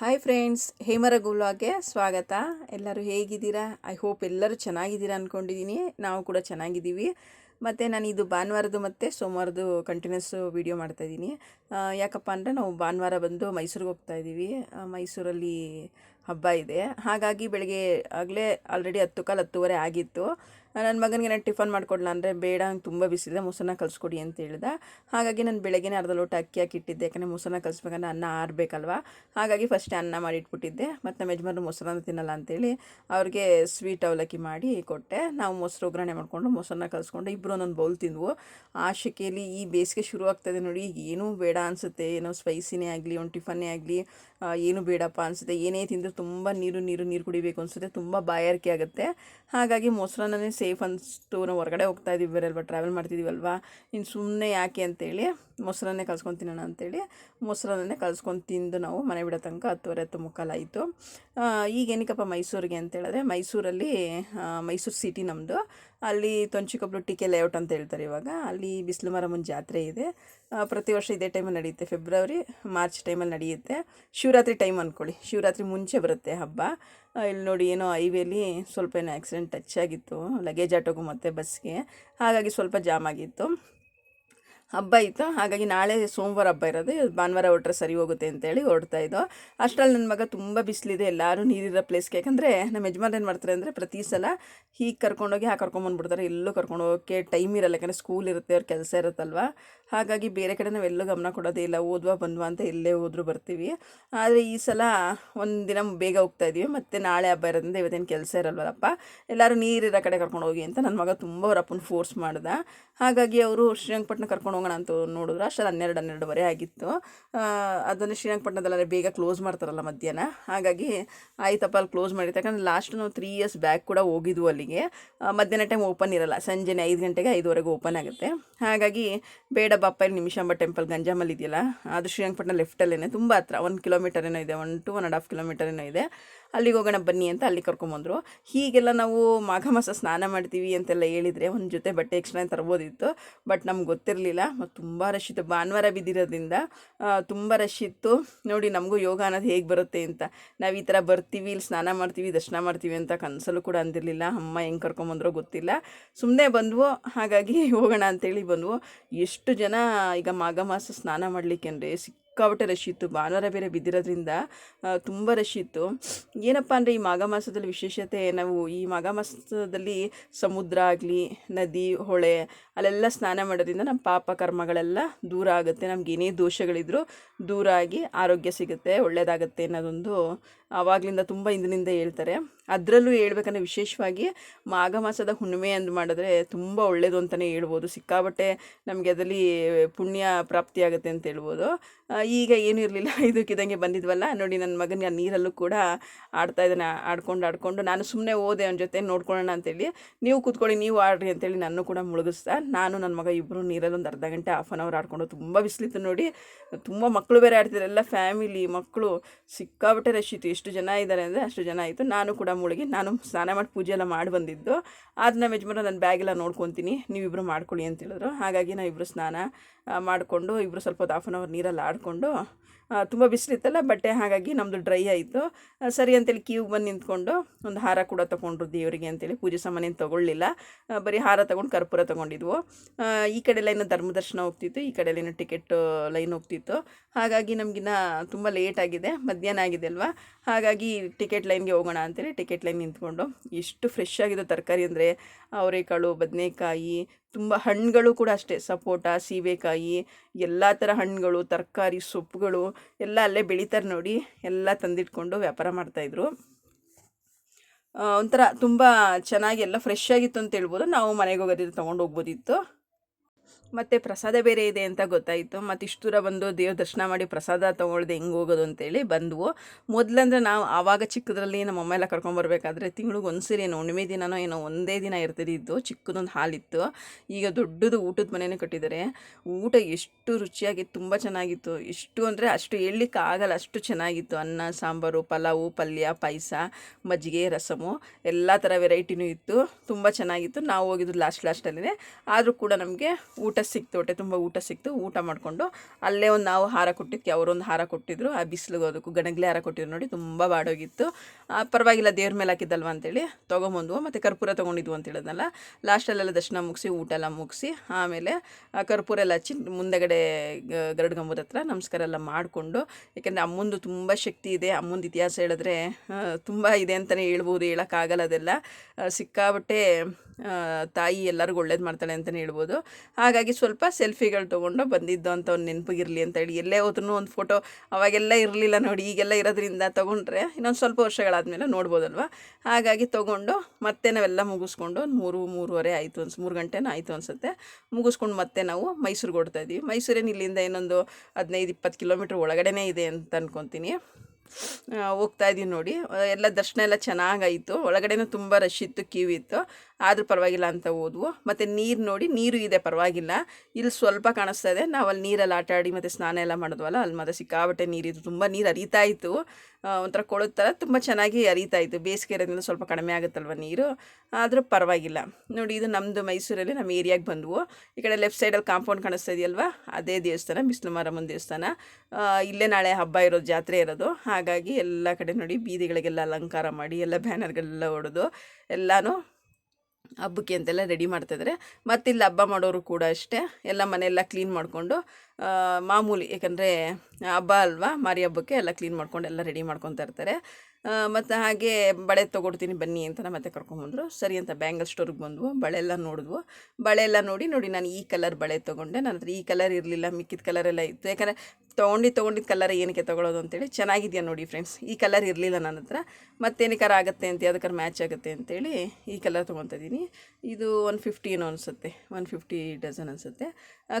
Hi friends ಹೇಮರ ಗುಲಾಗೆ ಸ್ವಾಗತ. ಎಲ್ಲರೂ ಹೇಗಿದ್ದೀರಾ? ಐ ಹೋಪ್ ಎಲ್ಲರೂ ಚೆನ್ನಾಗಿದ್ದೀರಾ ಅಂದ್ಕೊಂಡಿದ್ದೀನಿ ನಾವು ಕೂಡ ಚೆನ್ನಾಗಿದ್ದೀವಿ. ಮತ್ತು ನಾನು ಇದು ಭಾನುವಾರದ್ದು ಮತ್ತು ಸೋಮವಾರದ್ದು ಕಂಟಿನ್ಯೂಸ್ ವೀಡಿಯೋ ಮಾಡ್ತಾಯಿದ್ದೀನಿ ಯಾಕಪ್ಪ ಅಂದರೆ ನಾವು ಭಾನುವಾರ ಬಂದು ಮೈಸೂರಿಗೆ ಹೋಗ್ತಾ ಇದ್ದೀವಿ. ಮೈಸೂರಲ್ಲಿ ಹಬ್ಬ ಇದೆ. ಹಾಗಾಗಿ ಬೆಳಗ್ಗೆ ಆಗಲೇ ಆಲ್ರೆಡಿ ಹತ್ತು ಕಾಲು ಹತ್ತುವರೆ ಆಗಿತ್ತು. ನನ್ನ ಮಗನಿಗೆ ನಾನು ಟಿಫನ್ ಮಾಡಿಕೊಡ್ಲ ಅಂದರೆ ಬೇಡ, ನಂಗೆ ತುಂಬ ಬಿಸಿದೆ ಮೊಸರನ್ನ ಕಲಿಸ್ಕೊಡಿ ಅಂತ ಹೇಳ್ದೆ. ಹಾಗಾಗಿ ನಾನು ಬೆಳಗ್ಗೆನೇ ಅರ್ಧ ಲೋಟ ಅಕ್ಕಿ ಹಾಕಿಟ್ಟಿದ್ದೆ, ಯಾಕಂದರೆ ಮೊಸರನ್ನ ಕಲಿಸ್ಬೇಕಂದ್ರೆ ಅನ್ನ ಆರಬೇಕಲ್ವಾ. ಹಾಗಾಗಿ ಫಸ್ಟ್ ಅನ್ನ ಮಾಡಿ ಇಟ್ಬಿಟ್ಟಿದ್ದೆ ಮತ್ತು ನಮ್ಮ ಯಜಮಾನ್ರು ಮೊಸರನ್ನ ತಿನ್ನಲ್ಲ ಅಂತೇಳಿ ಅವ್ರಿಗೆ ಸ್ವೀಟ್ ಅವಲಕ್ಕಿ ಮಾಡಿ ಕೊಟ್ಟೆ. ನಾವು ಮೊಸರು ಒಗ್ಗರಣೆ ಮಾಡಿಕೊಂಡು ಮೊಸರನ್ನ ಕಲಿಸ್ಕೊಂಡು ಇಬ್ಬರು ಒಂದೊಂದು ಬೌಲ್ ತಿಂದ್ವು. ಆ ಶೆಕೆಯಲ್ಲಿ ಈ ಬೇಸಿಗೆ ಶುರು ಆಗ್ತದೆ ನೋಡಿ, ಏನೂ ಬೇಡ ಅನಿಸುತ್ತೆ. ಏನೋ ಸ್ಪೈಸಿನೇ ಆಗಲಿ, ಒಂದು ಟಿಫನ್ನೇ ಆಗಲಿ ಏನೂ ಬೇಡಪ್ಪ ಅನಿಸುತ್ತೆ. ಏನೇ ತಿಂದರೂ ತುಂಬ ನೀರು ನೀರು ನೀರು ಕುಡಿಬೇಕು ಅನಿಸುತ್ತೆ. ತುಂಬ ಬಾಯಾರಿಕೆ ಆಗುತ್ತೆ. ಹಾಗಾಗಿ ಮೊಸರನ್ನೇ ಸೇಫ್ ಅನಿಸ್ತು. ನಾವು ಹೊರಗಡೆ ಹೋಗ್ತಾ ಇದ್ದೀವಿ ಬೇರೆಲ್ವ ಟ್ರಾವೆಲ್ ಮಾಡ್ತಿದ್ದೀವಲ್ವಾ ಇನ್ನು ಸುಮ್ಮನೆ ಯಾಕೆ ಅಂತೇಳಿ ಮೊಸರನ್ನೇ ಕಲ್ಸ್ಕೊಂಡು ತಿನ್ನೋಣ ಅಂತೇಳಿ ಮೊಸರನ್ನೇ ಕಲ್ಸ್ಕೊಂಡು ತಿಂದು ನಾವು ಮನೆ ಬಿಡೋ ತನಕ ಹತ್ತುವರೆ ಹತ್ತು ಮುಕ್ಕಾಲಾಯಿತು. ಈಗ ಏನಕ್ಕಪ್ಪ ಮೈಸೂರಿಗೆ ಅಂತೇಳಿದ್ರೆ ಮೈಸೂರಲ್ಲಿ ಮೈಸೂರು ಸಿಟಿ ನಮ್ಮದು ಅಲ್ಲಿ ತೊಂಚಿಕೊಬ್ಲು ಟಿಕೆ ಲೇಔಟ್ ಅಂತ ಹೇಳ್ತಾರೆ ಇವಾಗ. ಅಲ್ಲಿ ಬಿಸಿಲು ಜಾತ್ರೆ ಇದೆ. ಪ್ರತಿ ವರ್ಷ ಇದೇ ಟೈಮಲ್ಲಿ ನಡೆಯುತ್ತೆ. ಫೆಬ್ರವರಿ ಮಾರ್ಚ್ ಟೈಮಲ್ಲಿ ನಡೆಯುತ್ತೆ. ಶಿವರಾತ್ರಿ ಟೈಮ್ ಅಂದ್ಕೊಳ್ಳಿ ಶಿವರಾತ್ರಿ ಮುಂಚೆ ಬರುತ್ತೆ ಹಬ್ಬ. ಇಲ್ಲಿ ನೋಡಿ ಏನೋ ಹೈವೇಲಿ ಸ್ವಲ್ಪ ಏನೋ ಆಕ್ಸಿಡೆಂಟ್ ಟಚ್ ಆಗಿತ್ತು. ಲಗೇಜ್ ಆಟೋಗು ಮತ್ತು ಬಸ್ಗೆ ಹಾಗಾಗಿ ಸ್ವಲ್ಪ ಜಾಮ್ ಆಗಿತ್ತು. ಹಬ್ಬ ಇತ್ತು. ಹಾಗಾಗಿ ನಾಳೆ ಸೋಮವಾರ ಹಬ್ಬ ಇರೋದು. ಭಾನುವಾರ ಹೊರಟ್ರೆ ಸರಿ ಹೋಗುತ್ತೆ ಅಂತೇಳಿ ಹೊರಡ್ತಾ ಇದ್ದೋ. ಅಷ್ಟರಲ್ಲಿ ನನ್ನ ಮಗ ತುಂಬ ಬಿಸಿಲಿದೆ. ಎಲ್ಲರೂ ನೀರಿರೋ ಪ್ಲೇಸ್ಗೆ ಯಾಕಂದರೆ ನಮ್ಮ ಯಜಮಾನ ಏನು ಮಾಡ್ತಾರೆ ಅಂದರೆ ಪ್ರತಿ ಸಲ ಹೀಗೆ ಕರ್ಕೊಂಡೋಗಿ ಹಾಗೆ ಕರ್ಕೊಂಬಂದ್ಬಿಡ್ತಾರೆ ಎಲ್ಲೂ ಕರ್ಕೊಂಡು ಹೋಗೋಕ್ಕೆ ಟೈಮ್ ಇರಲ್ಲ. ಯಾಕಂದರೆ ಸ್ಕೂಲ್ ಇರುತ್ತೆ. ಅವ್ರ ಕೆಲಸ ಇರುತ್ತಲ್ವ? ಹಾಗಾಗಿ ಬೇರೆ ಕಡೆ ನಾವು ಎಲ್ಲೂ ಗಮನ ಕೊಡೋದೇ ಇಲ್ಲ. ಓದ್ವಾ, ಬಂದ್ವಾ ಅಂತ ಎಲ್ಲೇ ಹೋದ್ರೂ ಬರ್ತೀವಿ. ಆದರೆ ಈ ಸಲ ಒಂದು ದಿನ ಬೇಗ ಹೋಗ್ತಾ ಇದ್ದೀವಿ ಮತ್ತು ನಾಳೆ ಹಬ್ಬ ಇರೋದ್ರಿಂದ ಇವತ್ತೇನು ಕೆಲಸ ಇರಲ್ವಲ್ಲಪ್ಪ. ಎಲ್ಲರೂ ನೀರಿರೋ ಕಡೆ ಕರ್ಕೊಂಡು ಹೋಗಿ ಅಂತ ನನ್ನ ಮಗ ತುಂಬ ಅವ್ರ ಅಪ್ಪನ ಫೋರ್ಸ್ ಮಾಡ್ದ. ಹಾಗಾಗಿ ಅವರು ಶ್ರೀರಂಗಪಟ್ಟಣ ಕರ್ಕೊಂಡು ಹೋಗೋಣ ಅಂತ ನೋಡಿದ್ರು. ಅಷ್ಟು ಹನ್ನೆರಡು, ಹನ್ನೆರಡುವರೆ ಆಗಿತ್ತು. ಅದನ್ನು ಶ್ರೀರಂಗಪಟ್ಟಣದಲ್ಲಾದ್ರೆ ಬೇಗ ಕ್ಲೋಸ್ ಮಾಡ್ತಾರಲ್ಲ ಮಧ್ಯಾಹ್ನ. ಹಾಗಾಗಿ ಆಯ್ತಪ್ಪ ಅಲ್ಲಿ ಕ್ಲೋಸ್ ಮಾಡಿತ್ತು ಯಾಕಂದ್ರೆ ಲಾಸ್ಟ್ ನಾವು ತ್ರೀ ಇಯರ್ಸ್ ಬ್ಯಾಕ್ ಕೂಡ ಹೋಗಿದ್ವು ಅಲ್ಲಿಗೆ. ಮಧ್ಯಾಹ್ನ ಟೈಮ್ ಓಪನ್ ಇರಲ್ಲ. ಸಂಜೆನೆ ಐದು ಗಂಟೆಗೆ ಐದುವರೆಗೆ ಓಪನ್ ಆಗುತ್ತೆ. ಹಾಗಾಗಿ ಬೇಡ ಬಾಪ ಇಲ್ಲಿ ನಿಮಿಷಾಂಬ ಟೆಂಪಲ್ ಗಂಜಾಮಲ್ಲಿ ಇದೆಯಲ್ಲ? ಅದು ಶ್ರೀರಂಗಪಟ್ಟಣ ಲೆಫ್ಟಲ್ಲೇ ತುಂಬ ಹತ್ರ ಒಂದು ಕಿಲೋಮೀಟರ್ ಏನೋ ಇದೆ one to one and half kilometre ಏನೋ ಇದೆ. ಅಲ್ಲಿಗೆ ಹೋಗೋಣ ಬನ್ನಿ ಅಂತ ಅಲ್ಲಿ ಕರ್ಕೊಂಬಂದರು ಹೀಗೆಲ್ಲ ನಾವು ಮಾಘ ಮಾಸ ಸ್ನಾನ ಮಾಡ್ತೀವಿ ಅಂತೆಲ್ಲ ಹೇಳಿದರೆ ಒಂದು ಜೊತೆ ಬಟ್ಟೆ ಎಕ್ಸ್ಟ್ರಾ ತರ್ಬೋದಿತ್ತು. ಬಟ್ ನಮ್ಗೆ ಗೊತ್ತಿರಲಿಲ್ಲ. ಮತ್ತು ತುಂಬ ರಶ್ ಇತ್ತು. ಭಾನುವಾರ ಬಿದ್ದಿರೋದ್ರಿಂದ ತುಂಬ ರಶ್ ಇತ್ತು. ನೋಡಿ, ನಮಗೂ ಯೋಗ ಅನ್ನೋದು ಹೇಗೆ ಬರುತ್ತೆ ಅಂತ. ನಾವು ಈ ಥರ ಬರ್ತೀವಿ, ಇಲ್ಲಿ ಸ್ನಾನ ಮಾಡ್ತೀವಿ, ದರ್ಶನ ಮಾಡ್ತೀವಿ ಅಂತ ಕನಸಲ್ಲೂ ಕೂಡ ಅಂದಿರಲಿಲ್ಲ. ಅಮ್ಮ ಹೆಂಗೆ ಕರ್ಕೊಂಬಂದ್ರೋ ಗೊತ್ತಿಲ್ಲ. ಸುಮ್ಮನೆ ಬಂದ್ವು. ಹಾಗಾಗಿ ಹೋಗೋಣ ಅಂತೇಳಿ ಬಂದ್ವು. ಎಷ್ಟು ಜನ ಈಗ ಮಾಘ ಮಾಸ ಸ್ನಾನ ಮಾಡಲಿಕ್ಕೆ ಅಂದರೆ ಸಿಕ್ಕಾಪಟ್ಟೆ ರಶ್ ಇತ್ತು, ಭಾನುವಾರ ಬೇರೆ ಬಿದ್ದಿರೋದ್ರಿಂದ ತುಂಬ ರಶ್ ಇತ್ತು. ಏನಪ್ಪ ಅಂದರೆ ಈ ಮಾಘ ಮಾಸದಲ್ಲಿ ವಿಶೇಷತೆ, ನಾವು ಈ ಮಾಘ ಮಾಸದಲ್ಲಿ ಸಮುದ್ರ ಆಗಲಿ, ನದಿ, ಹೊಳೆ, ಅಲ್ಲೆಲ್ಲ ಸ್ನಾನ ಮಾಡೋದ್ರಿಂದ ನಮ್ಮ ಪಾಪ ಕರ್ಮಗಳೆಲ್ಲ ದೂರ ಆಗುತ್ತೆ. ನಮ್ಗೆ ಏನೇ ದೋಷಗಳಿದ್ರು ದೂರ ಆಗಿ ಆರೋಗ್ಯ ಸಿಗುತ್ತೆ ಒಳ್ಳೆಯದಾಗುತ್ತೆ ಅನ್ನೋದೊಂದು ಆವಾಗಲಿಂದ ತುಂಬ ಹಿಂದಿನಿಂದ ಹೇಳ್ತಾರೆ. ಅದರಲ್ಲೂ ಹೇಳ್ಬೇಕಂದ್ರೆ ವಿಶೇಷವಾಗಿ ಮಾಘ ಮಾಸದ ಹುಣ್ಣಿಮೆ ಅಂದು ಮಾಡಿದ್ರೆ ತುಂಬ ಒಳ್ಳೆಯದು ಅಂತಲೇ ಹೇಳ್ಬೋದು. ಸಿಕ್ಕಾಬಟ್ಟೆ ನಮಗೆ ಅದರಲ್ಲಿ ಪುಣ್ಯ ಪ್ರಾಪ್ತಿಯಾಗುತ್ತೆ ಅಂತ ಹೇಳ್ಬೋದು. ಈಗ ಏನೂ ಇರಲಿಲ್ಲ. ಇದಕ್ಕಿದಂಗೆ ಬಂದಿದ್ವಲ್ಲ. ನೋಡಿ ನನ್ನ ಮಗನಿಗೆ ನೀರಲ್ಲೂ ಕೂಡ ಆಡ್ತಾ ಇದ್ದಾನೆ. ಆಡ್ಕೊಂಡು ಆಡ್ಕೊಂಡು ನಾನು ಸುಮ್ಮನೆ ಓದೆ ಅವನ ಜೊತೆ, ನೋಡ್ಕೊಳ್ಳೋಣ ಅಂತೇಳಿ. ನೀವು ಕೂತ್ಕೊಳ್ಳಿ, ನೀವು ಆಡ್ರಿ ಅಂತೇಳಿ ನಾನು ಕೂಡ ಮುಳುಗಿಸ್ತಾ ನಾನು ನನ್ನ ಮಗ ಇಬ್ಬರು ನೀರಲ್ಲಿ ಒಂದು ಅರ್ಧ ಗಂಟೆ ಹಾಫ್ ಆನ್ ಅವರ್ ಆಡ್ಕೊಂಡು ತುಂಬ ಬಿಸಿಲಿತ್ತು ನೋಡಿ. ತುಂಬ ಮಕ್ಕಳು ಬೇರೆ ಆಡ್ತಿದ್ರೆಲ್ಲ ಫ್ಯಾಮಿಲಿ ಮಕ್ಕಳು ಸಿಕ್ಕಾಬಟ್ಟೆ ರಶ್ ಎಷ್ಟು ಜನ ಇದ್ದಾರೆ ಅಂದರೆ ಅಷ್ಟು ಜನ ಆಯಿತು. ನಾನು ಕೂಡ ಮುಳುಗಿ, ನಾನು ಸ್ನಾನ ಮಾಡಿ ಪೂಜೆ ಎಲ್ಲ ಮಾಡಿ ಬಂದಿದ್ದು. ಆದ ನಮ್ಮ ಯಜಮಾನ ನನ್ನ ಬ್ಯಾಗೆಲ್ಲ ನೋಡ್ಕೊತೀನಿ ನೀವಿಬ್ಬರು ಮಾಡ್ಕೊಳ್ಳಿ ಅಂತ ಹೇಳಿದ್ರು. ಹಾಗಾಗಿ ನಾವಿಬ್ಬರು ಸ್ನಾನ ಮಾಡಿಕೊಂಡು ಇಬ್ಬರು ಸ್ವಲ್ಪ ಹಾಫ್ ಆನ್ ಅವರ್ ನೀರಲ್ಲಿ ಆಡಿಕೊಂಡು ತುಂಬ ಬಿಸಿಲಿತ್ತಲ್ಲ, ಬಟ್ಟೆ ಹಾಗಾಗಿ ನಮ್ಮದು ಡ್ರೈ ಆಯಿತು. ಸರಿ ಅಂತೇಳಿ ಕ್ಯೂ ಬಂದು ನಿಂತ್ಕೊಂಡು ಒಂದು ಹಾರ ಕೂಡ ತೊಗೊಂಡ್ರು ದೇವರಿಗೆ ಅಂತೇಳಿ. ಪೂಜೆ ಸಾಮಾನೇನು ತೊಗೊಳ್ಳಿಲ್ಲ. ಬರೀ ಹಾರ ತೊಗೊಂಡು ಕರ್ಪೂರ ತೊಗೊಂಡಿದ್ವು. ಈ ಕಡೆ ಲೈನ್ ಧರ್ಮದರ್ಶನ ಹೋಗ್ತಿತ್ತು, ಈ ಕಡೆ ಲೈನ್ ಟಿಕೆಟ್ ಲೈನ್ ಹೋಗ್ತಿತ್ತು. ಹಾಗಾಗಿ ನಮಗಿನ್ನ ತುಂಬ ಲೇಟ್ ಆಗಿದೆ, ಮಧ್ಯಾಹ್ನ ಆಗಿದೆ ಅಲ್ವಾ? ಹಾಗಾಗಿ ಟಿಕೆಟ್ ಲೈನ್ಗೆ ಹೋಗೋಣ ಅಂತೇಳಿ ಟಿಕೆಟ್ ಲೈನ್ ನಿಂತ್ಕೊಂಡು, ಎಷ್ಟು ಫ್ರೆಶ್ ಆಗಿದೆ ತರಕಾರಿ ಅಂದರೆ, ಅವರೆಕಾಳು, ಬದನೆಕಾಯಿ ತುಂಬ ಹಣ್ಣುಗಳು ಕೂಡ ಅಷ್ಟೇ. ಸಪೋಟ, ಸೀಬೆಕಾಯಿ, ಎಲ್ಲ ಥರ ಹಣ್ಣುಗಳು, ತರಕಾರಿ, ಸೊಪ್ಪುಗಳು ಎಲ್ಲ ಅಲ್ಲೇ ಬೆಳೀತಾರೆ ನೋಡಿ. ಎಲ್ಲ ತಂದಿಟ್ಕೊಂಡು ವ್ಯಾಪಾರ ಮಾಡ್ತಾಯಿದ್ರು ಒಂಥರ ತುಂಬ ಚೆನ್ನಾಗಿ ಎಲ್ಲ ಫ್ರೆಶ್ ಆಗಿತ್ತು ಅಂತ ಹೇಳ್ಬೋದು. ನಾವು ಮನೆಗೆ ಹೋಗೋದಿದ್ದು ತೊಗೊಂಡು ಹೋಗ್ಬೋದಿತ್ತು. ಮತ್ತು ಪ್ರಸಾದ ಬೇರೆ ಇದೆ ಅಂತ ಗೊತ್ತಾಯಿತು. ಮತ್ತು ಇಷ್ಟು ದೂರ ಬಂದು ದೇವ್ರ ದರ್ಶನ ಮಾಡಿ ಪ್ರಸಾದ ತೊಗೊಳ್ದೆ ಹೆಂಗೆ ಹೋಗೋದು ಅಂತೇಳಿ ಬಂದವು. ಮೊದಲಂದ್ರೆ ನಾವು ಆವಾಗ ಚಿಕ್ಕದ್ರಲ್ಲಿ ನಮ್ಮ ಅಮ್ಮ ಎಲ್ಲ ಕರ್ಕೊಂಬರ್ಬೇಕಾದ್ರೆ ತಿಂಗ್ಳಿಗೆ ಒಂದು ಸರಿ ಏನೋ ಹುಣ್ಣಿಮೆ ದಿನನೋ ಏನೋ ಒಂದೇ ದಿನ ಇರ್ತಿದ್ದು ಚಿಕ್ಕದೊಂದು ಹಾಲಿತ್ತು. ಈಗ ದೊಡ್ಡದು ಊಟದ ಮನೆನೇ ಕಟ್ಟಿದ್ದಾರೆ ಊಟ ಎಷ್ಟು ರುಚಿಯಾಗಿತ್ತು ತುಂಬ ಚೆನ್ನಾಗಿತ್ತು. ಎಷ್ಟು ಅಂದರೆ ಅಷ್ಟು ಹೇಳಲಿಕ್ಕೆ ಆಗಲ್ಲ. ಅಷ್ಟು ಚೆನ್ನಾಗಿತ್ತು. ಅನ್ನ, ಸಾಂಬಾರು, ಪಲಾವು, ಪಲ್ಯ, ಪಾಯಸ, ಮಜ್ಜಿಗೆ, ರಸಮು ಎಲ್ಲ ಥರ ವೆರೈಟಿನೂ ಇತ್ತು. ತುಂಬ ಚೆನ್ನಾಗಿತ್ತು. ನಾವು ಹೋಗಿದ್ದು ಲಾಸ್ಟ್ ಲಾಸ್ಟಲ್ಲೇ ಆದರೂ ಕೂಡ ನಮಗೆ ಊಟ ಸಿಕ್ತು, ಹೊಟ್ಟೆ ತುಂಬ ಊಟ ಸಿಕ್ತು, ಊಟ ಮಾಡಿಕೊಂಡು ಅಲ್ಲೇ ಒಂದು ನಾವು ಹಾರ ಕೊಟ್ಟಿದ್ವಿ, ಅವರೊಂದು ಹಾರ ಕೊಟ್ಟಿದ್ರು, ಆ ಬಿಸಿಲಿಗೆ ಅದಕ್ಕೂ ಗಣಗ್ಲೆ ಹಾರ ಕೊಟ್ಟಿದ್ರು ನೋಡಿ ತುಂಬ ಬಾಡೋಗಿತ್ತು. ಪರವಾಗಿಲ್ಲ ದೇವ್ರ ಮೇಲೆ ಹಾಕಿದ್ದಲ್ವ ಅಂತೇಳಿ ತೊಗೊಂಬಂದ್ವು, ಮತ್ತು ಕರ್ಪೂರ ತೊಗೊಂಡಿದ್ವು ಅಂತ ಹೇಳಿದ್ನಲ್ಲ, ಲಾಸ್ಟಲ್ಲೆಲ್ಲ ದರ್ಶನ ಮುಗಿಸಿ ಊಟ ಎಲ್ಲ ಮುಗಿಸಿ, ಆಮೇಲೆ ಕರ್ಪೂರ ಎಲ್ಲ ಹಚ್ಚಿ ಮುಂದೆಗಡೆ ಗ- ಗರುಡ ಗಂಬದ ಹತ್ರ ನಮಸ್ಕಾರ ಎಲ್ಲ ಮಾಡಿಕೊಂಡು, ಯಾಕೆಂದರೆ ಅಮ್ಮಂದು ತುಂಬ ಶಕ್ತಿ ಇದೆ, ಅಮ್ಮಂದು ಇತಿಹಾಸ ಹೇಳಿದ್ರೆ ತುಂಬ ಇದೆ ಅಂತಲೇ ಹೇಳ್ಬೋದು, ಹೇಳೋಕ್ಕಾಗಲ್ಲ ಅದೆಲ್ಲ. ಸಿಕ್ಕಾಬಟ್ಟೆ ತಾಯಿ ಎಲ್ಲರಿಗೂ ಒಳ್ಳೇದು ಮಾಡ್ತಾಳೆ ಅಂತಲೇ ಹೇಳ್ಬೋದು. ಹಾಗಾಗಿ ಸ್ವಲ್ಪ ಸೆಲ್ಫಿಗಳು ತೊಗೊಂಡು ಬಂದಿದ್ದು ಅಂತ ಒಂದು ನೆನಪಿಗಿರಲಿ ಅಂತ ಹೇಳಿ. ಎಲ್ಲೇ ಹೋದ್ರೂ ಒಂದು ಫೋಟೋ ಅವಾಗೆಲ್ಲ ಇರಲಿಲ್ಲ ನೋಡಿ ಈಗೆಲ್ಲ ಇರೋದ್ರಿಂದ ತೊಗೊಂಡ್ರೆ ಇನ್ನೊಂದು ಸ್ವಲ್ಪ ವರ್ಷಗಳಾದಮೇಲೆ ನೋಡ್ಬೋದಲ್ವ? ಹಾಗಾಗಿ ತೊಗೊಂಡು ಮತ್ತೆ ನಾವೆಲ್ಲ ಮುಗಿಸ್ಕೊಂಡು ಮೂರು ಮೂರುವರೆ ಆಯಿತು ಅನ್ಸ್ ಮೂರು ಗಂಟೆನೂ ಆಯಿತು ಅನಿಸುತ್ತೆ. ಮುಗಿಸ್ಕೊಂಡು ಮತ್ತೆ ನಾವು ಮೈಸೂರಿಗೆ ಓಡ್ತಾ ಇದ್ದೀವಿ ಮೈಸೂರೇನು ಇಲ್ಲಿಂದ ಇನ್ನೊಂದು ಹದಿನೈದು ಇಪ್ಪತ್ತು ಕಿಲೋಮೀಟ್ರ್ ಒಳಗಡೆನೇ ಇದೆ ಅಂತ ಅನ್ಕೊತೀನಿ. ಆ, ಹೋಗ್ತಾ ಇದ್ದೀವಿ ನೋಡಿ. ಎಲ್ಲ ದರ್ಶನ ಎಲ್ಲ ಚೆನ್ನಾಗಾಯಿತು. ಒಳಗಡೆನೂ ತುಂಬ ರಶ್ ಇತ್ತು ಕ್ಯೂ ಇತ್ತು. ಆದರೂ ಪರವಾಗಿಲ್ಲ ಅಂತ ಹೋದ್ವು. ಮತ್ತು ನೀರು ನೋಡಿ, ನೀರು ಇದೆ, ಪರವಾಗಿಲ್ಲ. ಇಲ್ಲಿ ಸ್ವಲ್ಪ ಕಾಣಿಸ್ತಾ ಇದೆ. ನಾವು ಅಲ್ಲಿ ನೀರಲ್ಲಿ ಆಟ ಆಡಿ ಮತ್ತು ಸ್ನಾನ ಎಲ್ಲ ಮಾಡಿದ್ವಲ್ಲ, ಅಲ್ಲಿ ಮತ್ತೆ ಸಿಕ್ಕಾಬಟ್ಟೆ ನೀರಿತ್ತು ತುಂಬ ನೀರು ಹರಿತಾ ಇತ್ತು. ಒಂಥರ ಕೊಳದ ಥರ ತುಂಬ ಚೆನ್ನಾಗಿ ಅರಿತಾ ಇತ್ತು. ಬೇಸಿಗೆ ಇರೋದ್ರಿಂದ ಸ್ವಲ್ಪ ಕಡಿಮೆ ಆಗುತ್ತಲ್ವ ನೀರು? ಆದರೂ ಪರವಾಗಿಲ್ಲ. ನೋಡಿ, ಇದು ನಮ್ಮದು ಮೈಸೂರಲ್ಲಿ ನಮ್ಮ ಏರಿಯಾಗೆ ಬಂದವು. ಈ ಕಡೆ ಲೆಫ್ಟ್ ಸೈಡಲ್ಲಿ ಕಾಂಪೌಂಡ್ ಕಾಣಿಸ್ತಾ ಇದೆಯಲ್ವ? ಅದೇ ದೇವಸ್ಥಾನ, ಬಿಸಿಲು ಮಾರಮ್ಮನ ದೇವಸ್ಥಾನ. ಇಲ್ಲೇ ನಾಳೆ ಹಬ್ಬ ಇರೋದು, ಜಾತ್ರೆ ಇರೋದು. ಹಾಗಾಗಿ ಎಲ್ಲ ಕಡೆ ನೋಡಿ, ಬೀದಿಗಳಿಗೆಲ್ಲ ಅಲಂಕಾರ ಮಾಡಿ, ಎಲ್ಲ ಬ್ಯಾನರ್ಗಳೆಲ್ಲ ಹೊಡೆದು ಎಲ್ಲನೂ ಹಬ್ಬಕ್ಕೆ ಅಂತೆಲ್ಲ ರೆಡಿ ಮಾಡ್ತಾಯಿದ್ದಾರೆ ಮತ್ತು ಇಲ್ಲಿ ಹಬ್ಬ ಮಾಡೋರು ಕೂಡ ಅಷ್ಟೇ. ಎಲ್ಲ ಮನೆಯೆಲ್ಲ ಕ್ಲೀನ್ ಮಾಡಿಕೊಂಡು ಮಾಮೂಲಿ ಯಾಕಂದರೆ ಹಬ್ಬ ಅಲ್ವಾ, ಮಾರಿ ಹಬ್ಬಕ್ಕೆ ಎಲ್ಲ ಕ್ಲೀನ್ ಮಾಡ್ಕೊಂಡು ಎಲ್ಲ ರೆಡಿ ಮಾಡ್ಕೊತಾ ಇರ್ತಾರೆ. ಮತ್ತು ಹಾಗೆ ಬಳೆ ತೊಗೊಡ್ತೀನಿ ಬನ್ನಿ ಅಂತ ಮತ್ತೆ ಕರ್ಕೊಂಬಂದರು ಸರಿ ಅಂತ ಬ್ಯಾಂಗಲ್ ಸ್ಟೋರ್ಗೆ ಬಂದ್ವು. ಬಳೆ ಎಲ್ಲ ನೋಡಿದ್ವು. ಬಳೆ ಎಲ್ಲ ನೋಡಿ ನೋಡಿ ನಾನು ಈ ಕಲರ್ ಬಳೆ ತೊಗೊಂಡೆ. ನನ್ನ ಈ ಕಲರ್ ಇರಲಿಲ್ಲ, ಮಿಕ್ಕಿದ ಕಲರ್ ಎಲ್ಲ ಇತ್ತು. ಯಾಕಂದರೆ ತೊಗೊಂಡು ತೊಗೊಂಡಿದ್ದ ಕಲರ್ ಏನಕ್ಕೆ ತೊಗೊಳೋದು ಅಂತೇಳಿ ಚೆನ್ನಾಗಿದೆಯಾ ನೋಡಿ ಫ್ರೆಂಡ್ಸ್ ಈ ಕಲರ್ ಇರಲಿಲ್ಲ ನನ್ನ ಹತ್ರ. ಮತ್ತೇನಕ್ಕಾರ ಆಗುತ್ತೆ ಅಂತ ಅದಕ್ಕಾರ ಮ್ಯಾಚ್ ಆಗುತ್ತೆ ಅಂತೇಳಿ ಈ ಕಲರ್ ತೊಗೊತಿದ್ದೀನಿ ಇದು ಒನ್ ಫಿಫ್ಟಿ ಏನೋ ಅನಿಸುತ್ತೆ. ಒನ್ ಫಿಫ್ಟಿ ಡಜನ್ ಅನಿಸುತ್ತೆ.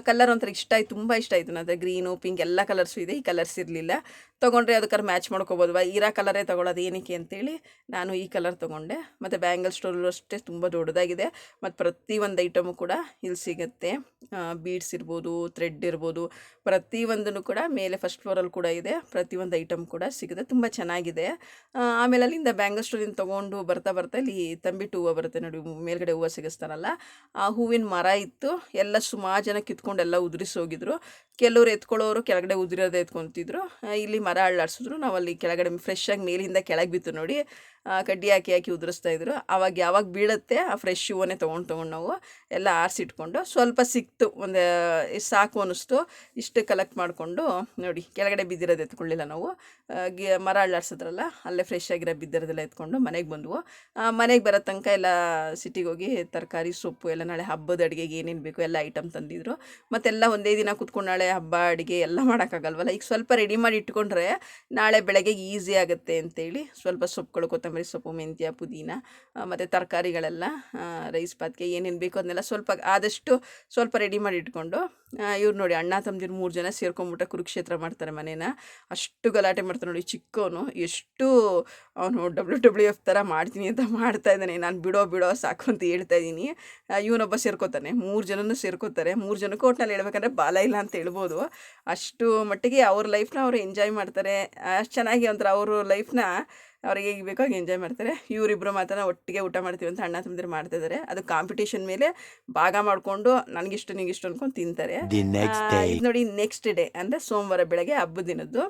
ಕಲರ್ ಒಂಥರ ಇಷ್ಟ ಆಯ್ತು, ತುಂಬ ಇಷ್ಟ ಆಯಿತು ನನ್ನ ಹತ್ರ. ಗ್ರೀನು ಪಿಂಕ್ ಎಲ್ಲ ಕಲರ್ಸು ಇದೆ, ಈ ಕಲರ್ಸ್ ಇರಲಿಲ್ಲ. ತೊಗೊಂಡ್ರೆ ಅದಕ್ಕಾರ ಮ್ಯಾಚ್ ಮಾಡ್ಕೋಬೋದು. ಇರೋ ಕಲರೇ ತೊಗೊಳೋದು ಏನಕ್ಕೆ ಅಂತೇಳಿ ನಾನು ಈ ಕಲರ್ ತೊಗೊಂಡೆ. ಮತ್ತು ಬ್ಯಾಂಗಲ್ ಸ್ಟೋರಲ್ಲೂ ಅಷ್ಟೇ ತುಂಬ ದೊಡ್ಡದಾಗಿದೆ. ಮತ್ತು ಪ್ರತಿ ಒಂದು ಐಟಮು ಕೂಡ ಇಲ್ಲಿ ಸಿಗುತ್ತೆ. ಬೀಡ್ಸ್ ಇರ್ಬೋದು ಥ್ರೆಡ್ ಇರ್ಬೋದು ಪ್ರತಿಯೊಂದನ್ನು ಕೂಡ ಮೇಲೆ ಫಸ್ಟ್ ಫ್ಲೋರಲ್ಲಿ ಕೂಡ ಇದೆ. ಪ್ರತಿಯೊಂದು ಐಟಮ್ ಕೂಡ ಸಿಗುತ್ತೆ. ತುಂಬ ಚೆನ್ನಾಗಿದೆ. ಆಮೇಲೆ ಅಲ್ಲಿಂದ ಬ್ಯಾಂಗಲ್ ಸ್ಟೋರಿಂದ ತೊಗೊಂಡು ಬರ್ತಾ ಬರ್ತಾ ಇಲ್ಲಿ ತಂಬಿಟ್ಟು ಹೂವು ಬರುತ್ತೆ ನೋಡಿ, ಮೇಲ್ಗಡೆ ಹೂವು ಸಿಗಿಸ್ತಾರಲ್ಲ. ಆ ಹೂವಿನ ಮರ ಇತ್ತು. ಎಲ್ಲ ಸುಮಾರು ಜನ ಕಿತ್ಕೊಂಡು ಎಲ್ಲ ಉದುರಿಸಿ ಹೋಗಿದ್ರು. ಕೆಲವರು ಎತ್ಕೊಳ್ಳೋರು ಕೆಳಗಡೆ ಉದುರೋದೇ ಎತ್ಕೊತಿದ್ರು. ಇಲ್ಲಿ ಮರ ಅಳ್ಳಾಡ್ಸಿದ್ರು. ನಾವು ಅಲ್ಲಿ ಕೆಳಗಡೆ ಫ್ರೆಶ್ ಆಗಿ ಮೇಲಿಂದ ಕೆಳಗೆ ಬಿತ್ತು ನೋಡಿ. ಕಡ್ಡಿ ಹಾಕಿ ಹಾಕಿ ಉದುರಿಸ್ತಾ ಇದ್ರು. ಅವಾಗ ಯಾವಾಗ ಬೀಳುತ್ತೆ ಆ ಫ್ರೆಶ್ ಹೂವನ್ನೇ ತೊಗೊಂಡು ತೊಗೊಂಡು ನಾವು ಎಲ್ಲ ಆರಿಸಿಟ್ಕೊಂಡು ಸ್ವಲ್ಪ ಸಿಕ್ತು, ಒಂದು ಸಾಕು ಅನ್ನಿಸ್ತು ಇಷ್ಟು ಕಲೆಕ್ಟ್ ಮಾಡಿಕೊಂಡು ನೋಡಿ, ಕೆಳಗಡೆ ಬಿದ್ದಿರೋದು ಎತ್ಕೊಳ್ಳಿಲ್ಲ ನಾವು. ಗಿ- ಮರ ಅಳ್ಳಾಡ್ಸಿದ್ರಲ್ಲ, ಅಲ್ಲೇ ಫ್ರೆಶ್ ಆಗಿರೋ ಬಿದ್ದಿರೋದೆಲ್ಲ ಎತ್ಕೊಂಡು ಮನೆಗೆ ಬಂದವು. ಮನೆಗೆ ಬರೋ ತನಕ ಎಲ್ಲ ಸಿಟಿಗೆ ಹೋಗಿ ತರಕಾರಿ, ಸೊಪ್ಪು ಎಲ್ಲ ನಾಳೆ ಹಬ್ಬದ ಅಡುಗೆಗೆ ಏನೇನು ಬೇಕು ಎಲ್ಲ ಐಟಮ್ ತಂದಿದ್ರು. ಮತ್ತೆಲ್ಲ ಒಂದೇ ದಿನ ಕುತ್ಕೊಂಡು ನಾಳೆ ಹಬ್ಬ, ಅಡುಗೆ ಎಲ್ಲ ಮಾಡೋಕ್ಕಾಗಲ್ವಲ್ಲ? ಈಗ ಸ್ವಲ್ಪ ರೆಡಿ ಮಾಡಿ ಇಟ್ಕೊಂಡ್ರೆ ನಾಳೆ ಬೆಳಗ್ಗೆ ಈಸಿ ಆಗುತ್ತೆ ಅಂತೇಳಿ ಸ್ವಲ್ಪ ಸೊಪ್ಪುಗಳು ಕೊತ್ತಂಬರಿ ಸೊಪ್ಪು, ಮೆಂತ್ಯ, ಪುದೀನ ಮತ್ತು ತರಕಾರಿಗಳೆಲ್ಲ ರೈಸ್ ಪಾತ್ಗೆ ಏನೇನು ಬೇಕೋ ಅದನ್ನೆಲ್ಲ ಸ್ವಲ್ಪ ಆದಷ್ಟು ಸ್ವಲ್ಪ ರೆಡಿ ಮಾಡಿ ಇಟ್ಕೊಂಡು ಇವ್ರು ನೋಡಿ ಅಣ್ಣ ತಮ್ಮದಿರು ಮೂರು ಜನ ಸೇರ್ಕೊಂಬಿಟ್ಟ ಕುರುಕ್ಷೇತ್ರ ಮಾಡ್ತಾರೆ ಮನೇನ. ಅಷ್ಟು ಗಲಾಟೆ ಮಾಡ್ತಾರೆ ನೋಡಿ ಚಿಕ್ಕವನು ಎಷ್ಟು ಅವನು ಡಬ್ಲ್ಯೂ ಡಬ್ಲ್ಯೂ ಎಫ್ ಥರ ಮಾಡ್ತೀನಿ ಅಂತ ಮಾಡ್ತಾ ಇದ್ದಾನೆ. ನಾನು ಬಿಡೋ ಬಿಡೋ ಸಾಕು ಅಂತ ಹೇಳ್ತಾ ಇದ್ದೀನಿ. ಇವನೊಬ್ಬ ಸೇರ್ಕೋತಾನೆ. ಮೂರು ಜನನೂ ಸೇರ್ಕೋತಾರೆ. ಮೂರು ಜನಕ್ಕೂ ಒಟ್ಟಿನಲ್ಲಿ ಹೇಳ್ಬೇಕಂದ್ರೆ ಬಾಲ ಇಲ್ಲ ಅಂತ ಹೇಳ್ಬೋದು. ಅಷ್ಟು ಮಟ್ಟಿಗೆ ಅವ್ರ ಲೈಫ್ನ ಅವರು ಎಂಜಾಯ್ ಮಾಡ್ತಾರೆ. ಅಷ್ಟು ಚೆನ್ನಾಗಿ ಒಂಥರ ಅವರು ಲೈಫ್ನ ಅವ್ರಿಗೆ ಹೇಗೆ ಬೇಕೋ ಹಾಗೆ ಎಂಜಾಯ್ ಮಾಡ್ತಾರೆ. ಇವರಿಬ್ಬರು ಮಾತ್ರ ಒಟ್ಟಿಗೆ ಊಟ ಮಾಡ್ತೀವಿ ಅಂತ ಅಣ್ಣ ತಮ್ಮದಿರು ಮಾಡ್ತಿದ್ದಾರೆ ಅದು ಕಾಂಪಿಟೇಷನ್ ಮೇಲೆ ಭಾಗ ಮಾಡಿಕೊಂಡು ನನಗಿಷ್ಟು ನಿಗಿಷ್ಟು ಅನ್ಕೊಂಡು ತಿಂತಾರೆ. ಇದು ನೋಡಿ ನೆಕ್ಸ್ಟ್ ಡೇ ಅಂದರೆ ಸೋಮವಾರ ಬೆಳಗ್ಗೆ ಹಬ್ಬದ ದಿನದ್ದು.